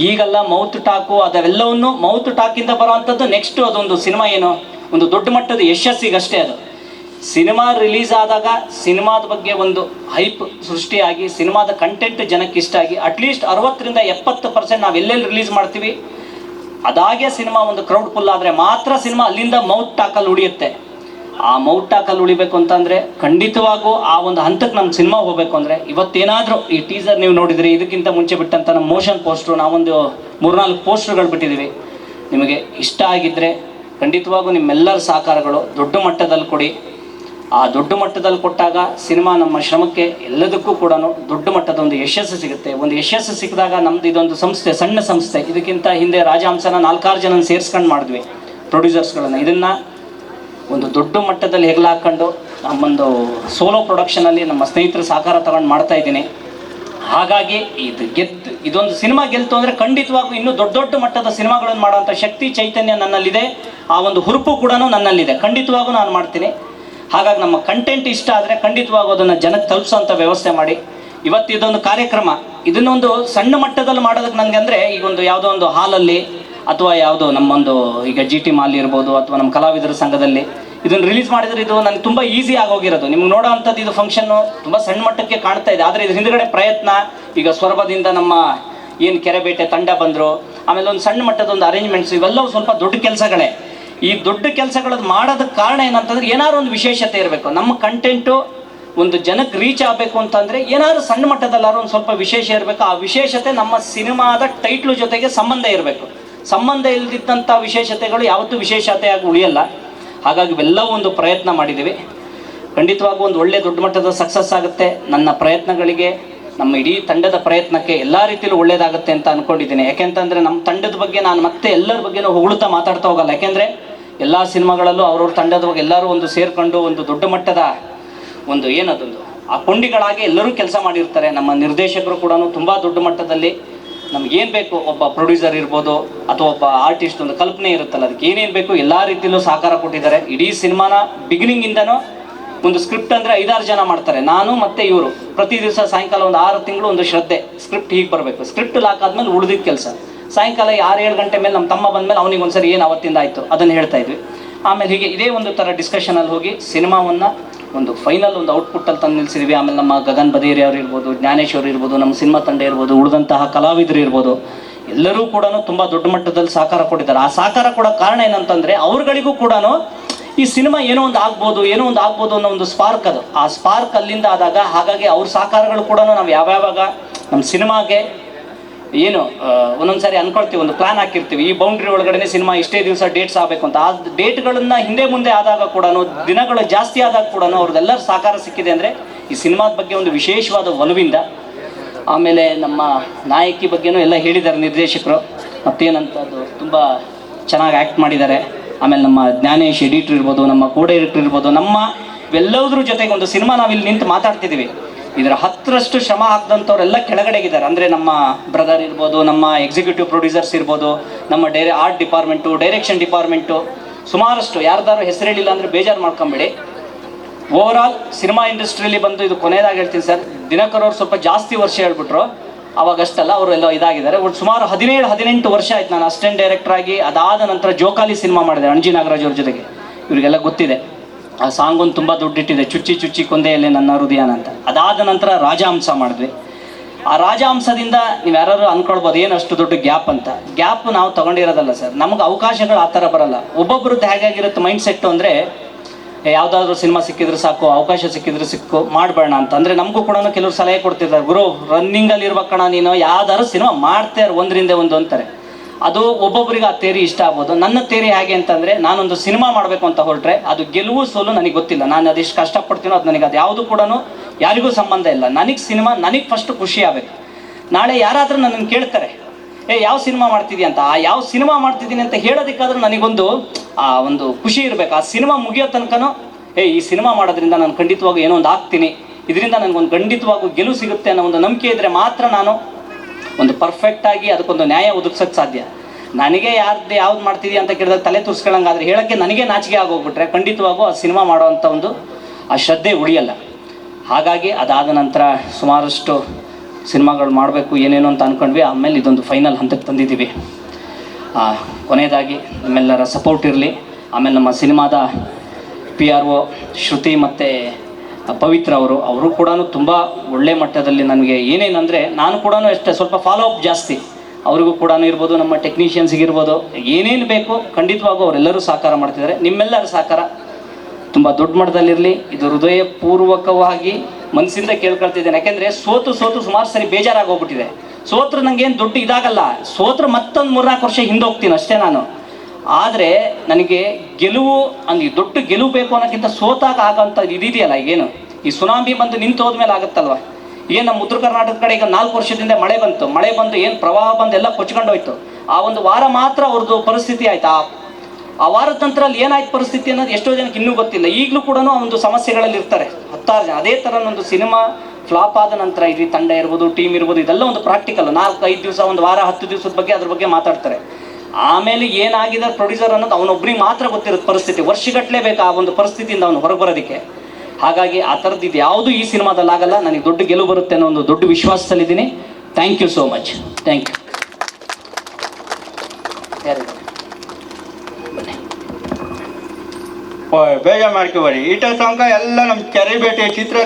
ಈಗೆಲ್ಲ ಮೌತ್ ಟಾಕು ಅದೆಲ್ಲವನ್ನು ಮೌತ್ ಟಾಕಿಂದ ಬರುವಂಥದ್ದು ನೆಕ್ಸ್ಟ್ ಅದೊಂದು ಸಿನಿಮಾ ಏನು, ಒಂದು ದೊಡ್ಡ ಮಟ್ಟದ ಯಶಸ್ಸಿಗಷ್ಟೇ ಅದು. ಸಿನಿಮಾ ರಿಲೀಸ್ ಆದಾಗ ಸಿನಿಮಾದ ಬಗ್ಗೆ ಒಂದು ಹೈಪ್ ಸೃಷ್ಟಿಯಾಗಿ, ಸಿನಿಮಾದ ಕಂಟೆಂಟ್ ಜನಕ್ಕೆ ಇಷ್ಟ ಆಗಿ ಅಟ್ಲೀಸ್ಟ್ ಅರವತ್ತರಿಂದ ಎಪ್ಪತ್ತು ಪರ್ಸೆಂಟ್ ನಾವು ಎಲ್ಲೆಲ್ಲಿ ರಿಲೀಸ್ ಮಾಡ್ತೀವಿ, ಅದಾಗೆ ಸಿನಿಮಾ ಒಂದು ಕ್ರೌಡ್ ಫುಲ್ ಆದರೆ ಮಾತ್ರ ಸಿನಿಮಾ ಅಲ್ಲಿಂದ ಮೌತ್ ಟಾಕಲ್ಲಿ ಉಳಿಯುತ್ತೆ. ಆ ಮೌತ್ ಟಾಕಲ್ಲಿ ಉಳಿಬೇಕು ಅಂತಂದರೆ ಖಂಡಿತವಾಗೂ ಆ ಒಂದು ಹಂತಕ್ಕೆ ನಮ್ಮ ಸಿನಿಮಾ ಹೋಗಬೇಕು ಅಂದರೆ ಇವತ್ತೇನಾದರೂ ಈ ಟೀಸರ್ ನೀವು ನೋಡಿದ್ರಿ, ಇದಕ್ಕಿಂತ ಮುಂಚೆ ಬಿಟ್ಟಂಥ ನಮ್ಮ ಮೋಷನ್ ಪೋಸ್ಟ್ರು ನಾವೊಂದು ಮೂರ್ನಾಲ್ಕು ಪೋಸ್ಟ್ರುಗಳು ಬಿಟ್ಟಿದ್ದೀವಿ ನಿಮಗೆ ಇಷ್ಟ ಆಗಿದ್ದರೆ ಖಂಡಿತವಾಗೂ ನಿಮ್ಮೆಲ್ಲರ ಸಹಕಾರಗಳು ದೊಡ್ಡ ಮಟ್ಟದಲ್ಲಿ ಕೊಡಿ. ಆ ದೊಡ್ಡ ಮಟ್ಟದಲ್ಲಿ ಕೊಟ್ಟಾಗ ಸಿನಿಮಾ ನಮ್ಮ ಶ್ರಮಕ್ಕೆ ಎಲ್ಲದಕ್ಕೂ ಕೂಡ ದೊಡ್ಡ ಮಟ್ಟದ ಒಂದು ಯಶಸ್ಸು ಸಿಗುತ್ತೆ. ಒಂದು ಯಶಸ್ಸು ಸಿಕ್ಕಿದಾಗ ನಮ್ದು ಇದೊಂದು ಸಂಸ್ಥೆ, ಸಣ್ಣ ಸಂಸ್ಥೆ. ಇದಕ್ಕಿಂತ ಹಿಂದೆ ರಾಜಹಂಸನ ನಾಲ್ಕಾರು ಜನ ಸೇರಿಸ್ಕೊಂಡು ಮಾಡಿದ್ವಿ ಪ್ರೊಡ್ಯೂಸರ್ಸ್ಗಳನ್ನು. ಇದನ್ನು ಒಂದು ದೊಡ್ಡ ಮಟ್ಟದಲ್ಲಿ ಹೆಗಲಾಕೊಂಡು ನಮ್ಮೊಂದು ಸೋಲೋ ಪ್ರೊಡಕ್ಷನಲ್ಲಿ ನಮ್ಮ ಸ್ನೇಹಿತರ ಸಹಕಾರ ತಗೊಂಡು ಮಾಡ್ತಾ ಇದ್ದೀನಿ. ಹಾಗಾಗಿ ಇದು ಗೆದ್ದು, ಇದೊಂದು ಸಿನಿಮಾ ಗೆಲ್ತು ಅಂದರೆ ಖಂಡಿತವಾಗೂ ಇನ್ನೂ ದೊಡ್ಡ ದೊಡ್ಡ ಮಟ್ಟದ ಸಿನಿಮಾಗಳನ್ನು ಮಾಡುವಂಥ ಶಕ್ತಿ, ಚೈತನ್ಯ ನನ್ನಲ್ಲಿದೆ. ಆ ಒಂದು ಹುರುಪು ಕೂಡ ನನ್ನಲ್ಲಿದೆ. ಖಂಡಿತವಾಗೂ ನಾನು ಮಾಡ್ತೀನಿ. ಹಾಗಾಗಿ ನಮ್ಮ ಕಂಟೆಂಟ್ ಇಷ್ಟ ಆದರೆ ಖಂಡಿತವಾಗೂ ಅದನ್ನು ಜನಕ್ಕೆ ತಲುಪಿಸೋಂಥ ವ್ಯವಸ್ಥೆ ಮಾಡಿ. ಇವತ್ತು ಇದೊಂದು ಕಾರ್ಯಕ್ರಮ. ಇದನ್ನೊಂದು ಸಣ್ಣ ಮಟ್ಟದಲ್ಲಿ ಮಾಡೋದಕ್ಕೆ ನನಗೆ ಅಂದರೆ ಈಗ ಒಂದು ಯಾವುದೋ ಒಂದು ಹಾಲಲ್ಲಿ ಅಥವಾ ಯಾವುದೋ ನಮ್ಮೊಂದು ಈಗ ಜಿ ಟಿ ಮಾಲ್ ಇರ್ಬೋದು ಅಥವಾ ನಮ್ಮ ಕಲಾವಿದರ ಸಂಘದಲ್ಲಿ ಇದನ್ನು ರಿಲೀಸ್ ಮಾಡಿದ್ರೆ ಇದು ನನಗೆ ತುಂಬ ಈಸಿ ಆಗೋಗಿರೋದು ನಿಮ್ಗೆ ನೋಡೋ ಅಂಥದ್ದು ಇದು ಫಂಕ್ಷನ್ನು ತುಂಬ ಸಣ್ಣ ಮಟ್ಟಕ್ಕೆ ಕಾಣ್ತಾ ಇದೆ. ಆದರೆ ಇದ್ರ ಹಿಂದ್ಗಡೆ ಪ್ರಯತ್ನ, ಈಗ ಸ್ವರ್ಭದಿಂದ ನಮ್ಮ ಏನು ಕೆರೆಬೇಟೆ ತಂಡ ಬಂದರು, ಆಮೇಲೆ ಒಂದು ಸಣ್ಣ ಮಟ್ಟದ ಒಂದು ಅರೇಂಜ್ಮೆಂಟ್ಸ್ ಇವೆಲ್ಲವೂ ಸ್ವಲ್ಪ ದೊಡ್ಡ ಕೆಲಸಗಳೇ. ಈ ದೊಡ್ಡ ಕೆಲಸಗಳದ್ದು ಮಾಡೋದಕ್ಕೆ ಕಾರಣ ಏನಂತಂದ್ರೆ ಏನಾದ್ರು ಒಂದು ವಿಶೇಷತೆ ಇರಬೇಕು. ನಮ್ಮ ಕಂಟೆಂಟು ಒಂದು ಜನಕ್ಕೆ ರೀಚ್ ಆಗಬೇಕು ಅಂತಂದರೆ ಏನಾದ್ರು ಸಣ್ಣ ಮಟ್ಟದಲ್ಲಾದ್ರು ಒಂದು ಸ್ವಲ್ಪ ವಿಶೇಷ ಇರಬೇಕು. ಆ ವಿಶೇಷತೆ ನಮ್ಮ ಸಿನಿಮಾದ ಟೈಟ್ಲು ಜೊತೆಗೆ ಸಂಬಂಧ ಇರಬೇಕು. ಸಂಬಂಧ ಇಲ್ಲದಿದ್ದಂಥ ವಿಶೇಷತೆಗಳು ಯಾವತ್ತೂ ವಿಶೇಷತೆಯಾಗಿ ಉಳಿಯಲ್ಲ. ಹಾಗಾಗಿ ಇವೆಲ್ಲವೂ ಒಂದು ಪ್ರಯತ್ನ ಮಾಡಿದ್ದೀವಿ. ಖಂಡಿತವಾಗೂ ಒಂದು ಒಳ್ಳೆ ದೊಡ್ಡ ಮಟ್ಟದ ಸಕ್ಸಸ್ ಆಗುತ್ತೆ. ನನ್ನ ಪ್ರಯತ್ನಗಳಿಗೆ, ನಮ್ಮ ಇಡೀ ತಂಡದ ಪ್ರಯತ್ನಕ್ಕೆ ಎಲ್ಲ ರೀತಿಯಲ್ಲೂ ಒಳ್ಳೇದಾಗುತ್ತೆ ಅಂತ ಅನ್ಕೊಂಡಿದ್ದೀನಿ. ಯಾಕೆಂತಂದರೆ ನಮ್ಮ ತಂಡದ ಬಗ್ಗೆ ನಾನು ಮತ್ತೆ ಎಲ್ಲರ ಬಗ್ಗೆನೂ ಹೊಗಳುತ್ತಾ ಮಾತಾಡ್ತಾ ಹೋಗಲ್ಲ. ಯಾಕೆಂದರೆ ಎಲ್ಲ ಸಿನಿಮಾಗಳಲ್ಲೂ ಅವ್ರವ್ರ ತಂಡದ ಎಲ್ಲರೂ ಒಂದು ಸೇರ್ಕೊಂಡು ಒಂದು ದೊಡ್ಡ ಮಟ್ಟದ ಒಂದು ಏನದೊಂದು ಆ ಕೊಂಡಿಗಳಾಗಿ ಎಲ್ಲರೂ ಕೆಲಸ ಮಾಡಿರ್ತಾರೆ. ನಮ್ಮ ನಿರ್ದೇಶಕರು ಕೂಡ ತುಂಬ ದೊಡ್ಡ ಮಟ್ಟದಲ್ಲಿ ನಮ್ಗೇನು ಬೇಕು? ಒಬ್ಬ ಪ್ರೊಡ್ಯೂಸರ್ ಇರ್ಬೋದು ಅಥವಾ ಒಬ್ಬ ಆರ್ಟಿಸ್ಟ್ ಒಂದು ಕಲ್ಪನೆ ಇರುತ್ತಲ್ಲ, ಅದಕ್ಕೆ ಏನೇನು ಬೇಕು ಎಲ್ಲ ರೀತಿಯಲ್ಲೂ ಸಹಕಾರ ಕೊಟ್ಟಿದ್ದಾರೆ. ಇಡೀ ಸಿನಿಮಾನ ಬಿಗಿನಿಂಗಿಂದನೂ ಒಂದು ಸ್ಕ್ರಿಪ್ಟ್ ಅಂದರೆ ಐದಾರು ಜನ ಮಾಡ್ತಾರೆ. ನಾನು ಮತ್ತು ಇವರು. ಪ್ರತಿ ದಿವಸ ಸಾಯಂಕಾಲ ಒಂದು ಆರು ತಿಂಗಳು ಒಂದು ಶ್ರದ್ಧೆ. ಸ್ಕ್ರಿಪ್ಟ್ ಹೀಗೆ ಬರಬೇಕು. ಸ್ಕ್ರಿಪ್ಟ್ ಲಾಕ್ ಆದ್ಮೇಲೆ ಉಳಿದಿದ್ದ ಕೆಲಸ. ಸಾಯಂಕಾಲ ಆರು ಏಳು ಗಂಟೆ ಮೇಲೆ ನಮ್ಮ ತಮ್ಮ ಬಂದಮೇಲೆ ಅವನಿಗೆ ಒಂದ್ಸರಿ ಏನು ಅವತ್ತಿಂದ ಆಯಿತು? ಅದನ್ನು ಹೇಳ್ತಾ ಇದ್ವಿ. ಆಮೇಲೆ ಹೀಗೆ ಇದೇ ಒಂದು ಥರ ಡಿಸ್ಕಷನಲ್ಲಿ ಹೋಗಿ ಸಿನಿಮಾವನ್ನು ಒಂದು ಫೈನಲ್ ಒಂದು ಔಟ್ಪುಟ್ಟಲ್ಲಿ ತಂದು ನಿಲ್ಸಿದ್ವಿ. ಆಮೇಲೆ ನಮ್ಮ ಗಗನ್ ಬದೇರಿ ಅವರು ಇರ್ಬೋದು, ಜ್ಞಾನೇಶ್ ಅವರು ಇರ್ಬೋದು, ನಮ್ಮ ಸಿನಿಮಾ ತಂಡ ಇರ್ಬೋದು, ಉಳಿದಂತಹ ಕಲಾವಿದರು ಇರ್ಬೋದು, ಎಲ್ಲರೂ ಕೂಡ ತುಂಬ ದೊಡ್ಡ ಮಟ್ಟದಲ್ಲಿ ಸಹಕಾರ ಕೊಟ್ಟಿದ್ದಾರೆ. ಆ ಸಹಕಾರ ಕೊಡೋ ಕಾರಣ ಏನಂತಂದರೆ ಅವ್ರಗಳಿಗೂ ಕೂಡ ಈ ಸಿನಿಮಾ ಏನೋ ಒಂದು ಆಗ್ಬೋದು, ಏನೋ ಒಂದು ಆಗ್ಬೋದು ಅನ್ನೋ ಒಂದು ಸ್ಪಾರ್ಕ್ ಅದು. ಆ ಸ್ಪಾರ್ಕ್ ಅಲ್ಲಿಂದ ಆದಾಗ ಹಾಗಾಗಿ ಅವ್ರ ಸಹಕಾರಗಳು ಕೂಡ ನಾವು ಯಾವ್ಯಾವಾಗ ನಮ್ಮ ಸಿನಿಮಾಗೆ ಏನು ಒಂದೊಂದು ಸಾರಿ ಅನ್ಕೊಳ್ತೀವಿ, ಒಂದು ಪ್ಲಾನ್ ಹಾಕಿರ್ತೀವಿ. ಈ ಬೌಂಡ್ರಿ ಒಳಗಡೆ ಸಿನಿಮಾ ಇಷ್ಟೇ ದಿವಸ ಡೇಟ್ಸ್ ಆಗಬೇಕು ಅಂತ. ಆ ಡೇಟ್ಗಳನ್ನ ಹಿಂದೆ ಮುಂದೆ ಆದಾಗ ಕೂಡ ದಿನಗಳು ಜಾಸ್ತಿ ಆದಾಗ ಕೂಡ ಅವ್ರದ್ದೆಲ್ಲರ ಸಹಕಾರ ಸಿಕ್ಕಿದೆ ಅಂದರೆ, ಈ ಸಿನಿಮಾದ ಬಗ್ಗೆ ಒಂದು ವಿಶೇಷವಾದ ಒಲವಿಂದ, ಆಮೇಲೆ ನಮ್ಮ ನಾಯಕಿ ಬಗ್ಗೆನೂ ಎಲ್ಲ ಹೇಳಿದ್ದಾರೆ ನಿರ್ದೇಶಕರು. ಮತ್ತೇನಂತದ್ದು ತುಂಬ ಚೆನ್ನಾಗಿ ಆ್ಯಕ್ಟ್ ಮಾಡಿದ್ದಾರೆ. ಆಮೇಲೆ ನಮ್ಮ ಜ್ಞಾನೇಶ್ ಎಡಿಟ್ರ್ ಇರ್ಬೋದು, ನಮ್ಮ ಕೋ ಡೈರೆಕ್ಟರ್ ಇರ್ಬೋದು, ನಮ್ಮ ಎಲ್ಲದ್ರ ಜೊತೆಗೆ ಒಂದು ಸಿನಿಮಾ ನಾವಿಲ್ಲಿ ನಿಂತು ಮಾತಾಡ್ತಿದ್ದೀವಿ. ಇದರ ಹತ್ತರಷ್ಟು ಶ್ರಮ ಹಾಕಿದಂಥವ್ರೆಲ್ಲ ಕೆಳಗಡೆಗಿದ್ದಾರೆ. ಅಂದರೆ ನಮ್ಮ ಬ್ರದರ್ ಇರ್ಬೋದು, ನಮ್ಮ ಎಕ್ಸಿಕ್ಯೂಟಿವ್ ಪ್ರೊಡ್ಯೂಸರ್ಸ್ ಇರ್ಬೋದು, ನಮ್ಮ ಡೈರೆ ಆರ್ಟ್ ಡಿಪಾರ್ಟ್ಮೆಂಟು ಡೈರೆಕ್ಷನ್ ಡಿಪಾರ್ಟ್ಮೆಂಟು ಸುಮಾರಷ್ಟು ಯಾರ್ದಾರು ಹೆಸರು ಹೇಳಿಲ್ಲ ಅಂದರೆ ಬೇಜಾರು ಮಾಡ್ಕೊಂಬೇಡಿ. ಓವರ್ ಆಲ್ ಸಿನಿಮಾ ಇಂಡಸ್ಟ್ರಿಯಲ್ಲಿ ಬಂದು ಇದು ಕೊನೆಯದಾಗಿ ಹೇಳ್ತೀನಿ ಸರ್. ದಿನಕರ್ ಅವ್ರು ಸ್ವಲ್ಪ ಜಾಸ್ತಿ ವರ್ಷ ಹೇಳ್ಬಿಟ್ರು. ಅವಾಗಷ್ಟಲ್ಲ ಅವರು ಎಲ್ಲ ಇದಾಗಿದ್ದಾರೆ. ಒಟ್ಟು ಸುಮಾರು ಹದಿನೇಳು, ಹದಿನೆಂಟು ವರ್ಷ ಆಯ್ತು ನಾನು ಅಸಿಸ್ಟೆಂಟ್ ಡೈರೆಕ್ಟರ್ ಆಗಿ, ಅದಾದ ನಂತರ ಜೋಕಾಲಿ ಸಿನಿಮಾ ಮಾಡಿದೆ ಅಣಜಿ ನಾಗರಾಜ್ ಅವ್ರ ಜೊತೆಗೆ. ಇವರಿಗೆಲ್ಲ ಗೊತ್ತಿದೆ. ಆ ಸಾಂಗ್ ಒಂದು ತುಂಬ ದುಡ್ಡಿಟ್ಟಿದೆ. ಚುಚ್ಚಿ ಚುಚ್ಚಿ ಕೊಂದೆಯಲ್ಲಿ ನನ್ನ ಹೃದಯನ ಅಂತ. ಅದಾದ ನಂತರ ರಾಜಹಂಸ ಮಾಡಿದ್ವಿ. ಆ ರಾಜಹಂಸದಿಂದ ನೀವು ಯಾರು ಅನ್ಕೊಳ್ಬೋದು ಏನು ಅಷ್ಟು ದೊಡ್ಡ ಗ್ಯಾಪ್ ಅಂತ. ಗ್ಯಾಪ್ ನಾವು ತಗೊಂಡಿರೋದಲ್ಲ ಸರ್. ನಮ್ಗೆ ಅವಕಾಶಗಳು ಆ ಥರ ಬರಲ್ಲ. ಒಬ್ಬೊಬ್ರದ್ದು ಹೇಗಾಗಿರುತ್ತೆ ಮೈಂಡ್ ಸೆಟ್ ಅಂದರೆ ಯಾವುದಾದ್ರೂ ಸಿನಿಮಾ ಸಿಕ್ಕಿದ್ರೆ ಸಾಕು, ಅವಕಾಶ ಸಿಕ್ಕಿದ್ರೆ ಸಿಕ್ಕು, ಮಾಡಬೇಡ ಅಂತ. ಅಂದರೆ ನಮಗೂ ಕೂಡ ಕೆಲವರು ಸಲಹೆ ಕೊಡ್ತಿದ್ದಾರೆ. ಗುರು ರನ್ನಿಂಗಲ್ಲಿ ಇರ್ಬೇಕಣ ನೀನು. ಯಾವ್ದಾದ್ರು ಸಿನಿಮಾ ಮಾಡ್ತಾರೆ ಒಂದರಿಂದ ಒಂದು ಅಂತಾರೆ. ಅದು ಒಬ್ಬೊಬ್ಬರಿಗೆ ಆ ತೇರಿ ಇಷ್ಟ ಆಗ್ಬೋದು. ನನ್ನ ತೇರಿ ಹೇಗೆ ಅಂತಂದರೆ, ನಾನೊಂದು ಸಿನಿಮಾ ಮಾಡಬೇಕು ಅಂತ ಹೊರಟ್ರೆ, ಅದು ಗೆಲುವು ಸೋಲು ನನಗೆ ಗೊತ್ತಿಲ್ಲ. ನಾನು ಅದೆಷ್ಟು ಕಷ್ಟಪಡ್ತೀನೋ ಅದು ನನಗೆ ಅದು ಯಾವುದು ಕೂಡ ಯಾರಿಗೂ ಸಂಬಂಧ ಇಲ್ಲ. ನನಗೆ ಸಿನಿಮಾ, ನನಗೆ ಫಸ್ಟ್ ಖುಷಿ ಆಗಬೇಕು. ನಾಳೆ ಯಾರಾದರೂ ನನ್ನನ್ನು ಕೇಳ್ತಾರೆ, ಏ, ಯಾವ ಸಿನಿಮಾ ಮಾಡ್ತಿದ್ಯಾ ಅಂತ? ಆ ಯಾವ ಸಿನಿಮಾ ಮಾಡ್ತಿದ್ದೀನಿ ಅಂತ ಹೇಳೋದಕ್ಕಾದ್ರೂ ನನಗೊಂದು, ಆ, ಒಂದು ಖುಷಿ ಇರಬೇಕು. ಆ ಸಿನಿಮಾ ಮುಗಿಯೋ ತನಕನೂ, ಏ, ಈ ಸಿನಿಮಾ ಮಾಡೋದ್ರಿಂದ ನಾನು ಖಂಡಿತವಾಗೂ ಏನೋ ಒಂದು ಆಗ್ತೀನಿ. ಇದರಿಂದ ನನಗೊಂದು ಖಂಡಿತವಾಗೂ ಗೆಲುವು ಸಿಗುತ್ತೆ ಅನ್ನೋ ಒಂದು ನಂಬಿಕೆ ಇದ್ದರೆ ಮಾತ್ರ ನಾನು ಒಂದು ಪರ್ಫೆಕ್ಟ್ ಆಗಿ ಅದಕ್ಕೊಂದು ನ್ಯಾಯ ಒದಗಿಸೋಕ್ಕೆ ಸಾಧ್ಯ. ನನಗೆ ಯಾರ್ದು ಯಾವ್ದು ಮಾಡ್ತಿದ್ಯಾ ಅಂತ ಕೇಳಿದಾಗ ತಲೆ ತುರ್ಸ್ಕೊಳ್ಳಂಗಾದ್ರೆ ಹೇಳೋಕ್ಕೆ ನನಗೆ ನಾಚಿಕೆ ಆಗೋಗ್ಬಿಟ್ರೆ ಖಂಡಿತವಾಗೂ ಆ ಸಿನಿಮಾ ಮಾಡೋವಂಥ ಒಂದು, ಆ ಶ್ರದ್ಧೆ ಉಳಿಯಲ್ಲ. ಹಾಗಾಗಿ ಅದಾದ ನಂತರ ಸುಮಾರಷ್ಟು ಸಿನಿಮಾಗಳು ಮಾಡಬೇಕು ಏನೇನು ಅಂತ ಅಂದ್ಕೊಂಡ್ವಿ ಆಮೇಲೆ ಇದೊಂದು ಫೈನಲ್ ಹಂತಕ್ಕೆ ತಂದಿದ್ದೀವಿ. ಕೊನೆಯದಾಗಿ ನಿಮ್ಮೆಲ್ಲರ ಸಪೋರ್ಟ್ ಇರಲಿ. ಆಮೇಲೆ ನಮ್ಮ ಸಿನಿಮಾದ ಪಿ ಆರ್ ಒ ಶ್ರುತಿ ಮತ್ತು ಪವಿತ್ರ ಅವರು ಅವರು ಕೂಡ ತುಂಬ ಒಳ್ಳೆ ಮಟ್ಟದಲ್ಲಿ ನನಗೆ ಏನೇನಂದರೆ ನಾನು ಕೂಡ ಅಷ್ಟೇ, ಸ್ವಲ್ಪ ಫಾಲೋ ಅಪ್ ಜಾಸ್ತಿ. ಅವ್ರಿಗೂ ಕೂಡ ಇರ್ಬೋದು, ನಮ್ಮ ಟೆಕ್ನಿಷಿಯನ್ಸ್ಗೆ ಇರ್ಬೋದು, ಏನೇನು ಬೇಕು ಖಂಡಿತವಾಗೂ ಅವರೆಲ್ಲರೂ ಸಹಕಾರ ಮಾಡ್ತಿದ್ದಾರೆ. ನಿಮ್ಮೆಲ್ಲರ ಸಹಕಾರ ತುಂಬ ದೊಡ್ಡ ಮಟ್ಟದಲ್ಲಿರಲಿ. ಇದು ಹೃದಯಪೂರ್ವಕವಾಗಿ ಮನಸ್ಸಿಂದ ಕೇಳ್ಕೊಳ್ತಿದ್ದೇನೆ. ಯಾಕೆಂದರೆ ಸೋತು ಸೋತು ಸುಮಾರು ಸರಿ ಬೇಜಾರಾಗಿ ಹೋಗ್ಬಿಟ್ಟಿದೆ. ಸೋತ್ರ ನನಗೇನು ದೊಡ್ಡ ಇದಾಗಲ್ಲ. ಸೋತ್ರ ಮತ್ತೊಂದು ಮೂರ್ನಾಲ್ಕು ವರ್ಷ ಹಿಂದೆ ಹೋಗ್ತೀನಿ ಅಷ್ಟೇ ನಾನು. ಆದರೆ ನನಗೆ ಗೆಲುವು, ಅಂದ್ರೆ ದೊಡ್ಡ ಗೆಲುವು ಬೇಕು ಅನ್ನೋಕ್ಕಿಂತ ಸೋತಾಗ ಆಗೋಂಥ ಇದಿದೆಯಲ್ಲ ಏನು? ಈ ಸುನಾಮಿ ಬಂದು ನಿಂತು ಹೋದ್ಮೇಲೆ ಆಗುತ್ತಲ್ವ? ಏನು ನಮ್ಮ ಉತ್ತರ ಕರ್ನಾಟಕದ ಕಡೆ ಈಗ ನಾಲ್ಕು ವರ್ಷದಿಂದ ಮಳೆ ಬಂತು. ಮಳೆ ಬಂದು ಏನು ಪ್ರವಾಹ ಬಂದು ಎಲ್ಲ ಕೊಚ್ಕೊಂಡು ಹೋಯ್ತು. ಆ ಒಂದು ವಾರ ಮಾತ್ರ ಅವ್ರದ್ದು ಪರಿಸ್ಥಿತಿ ಆಯ್ತು? ಆ ವಾರದ ನಂತರ ಏನಾಯ್ತು ಪರಿಸ್ಥಿತಿ ಅನ್ನೋದು ಎಷ್ಟೋ ಜನಕ್ಕೆ ಇನ್ನೂ ಗೊತ್ತಿಲ್ಲ. ಈಗಲೂ ಕೂಡ ಆ ಒಂದು ಸಮಸ್ಯೆಗಳಲ್ಲಿ ಇರ್ತಾರೆ. ಹತ್ತಾರು ಜನ. ಅದೇ ಥರ ಒಂದು ಸಿನಿಮಾ ಫ್ಲಾಪ್ ಆದ ನಂತರ ಇಡೀ ತಂಡ ಇರ್ಬೋದು ಟೀಮ್ ಇರ್ಬೋದು, ಇದೆಲ್ಲ ಒಂದು ಪ್ರಾಕ್ಟಿಕಲ್ ನಾಲ್ಕು ಐದು ದಿವಸ, ಒಂದು ವಾರ, ಹತ್ತು ದಿವಸದ ಬಗ್ಗೆ ಅದ್ರ ಬಗ್ಗೆ ಮಾತಾಡ್ತಾರೆ. ಆಮೇಲೆ ಏನಾಗಿದೆ ಪ್ರೊಡ್ಯೂಸರ್ ಅನ್ನೋದು ಅವನೊಬ್ಬರಿಗೆ ಮಾತ್ರ ಗೊತ್ತಿರೋದು ಪರಿಸ್ಥಿತಿ. ವರ್ಷಗಟ್ಟಲೆ ಬೇಕು ಆ ಒಂದು ಪರಿಸ್ಥಿತಿಯಿಂದ ಅವನು ಹೊರಗೆ ಬರೋದಕ್ಕೆ? ಹಾಗಾಗಿ ಆ ಥರದ್ದು ಇದು ಯಾವುದು ಈ ಸಿನಿಮಾದಲ್ಲಿ ಆಗಲ್ಲ. ನನಗೆ ದೊಡ್ಡ ಗೆಲುವು ಬರುತ್ತೆ ಅನ್ನೋ ಒಂದು ದೊಡ್ಡ ವಿಶ್ವಾಸದಲ್ಲಿದ್ದೀನಿ thank you so much thank you ಬೇಗ ಮಾಡ್ಕೋಬೇಡಿ ಈಟ ಸಾಂಗ ಎಲ್ಲ ನಮ್ಮ ಕೆರೆ ಬೇಟೆ ಚಿತ್ರ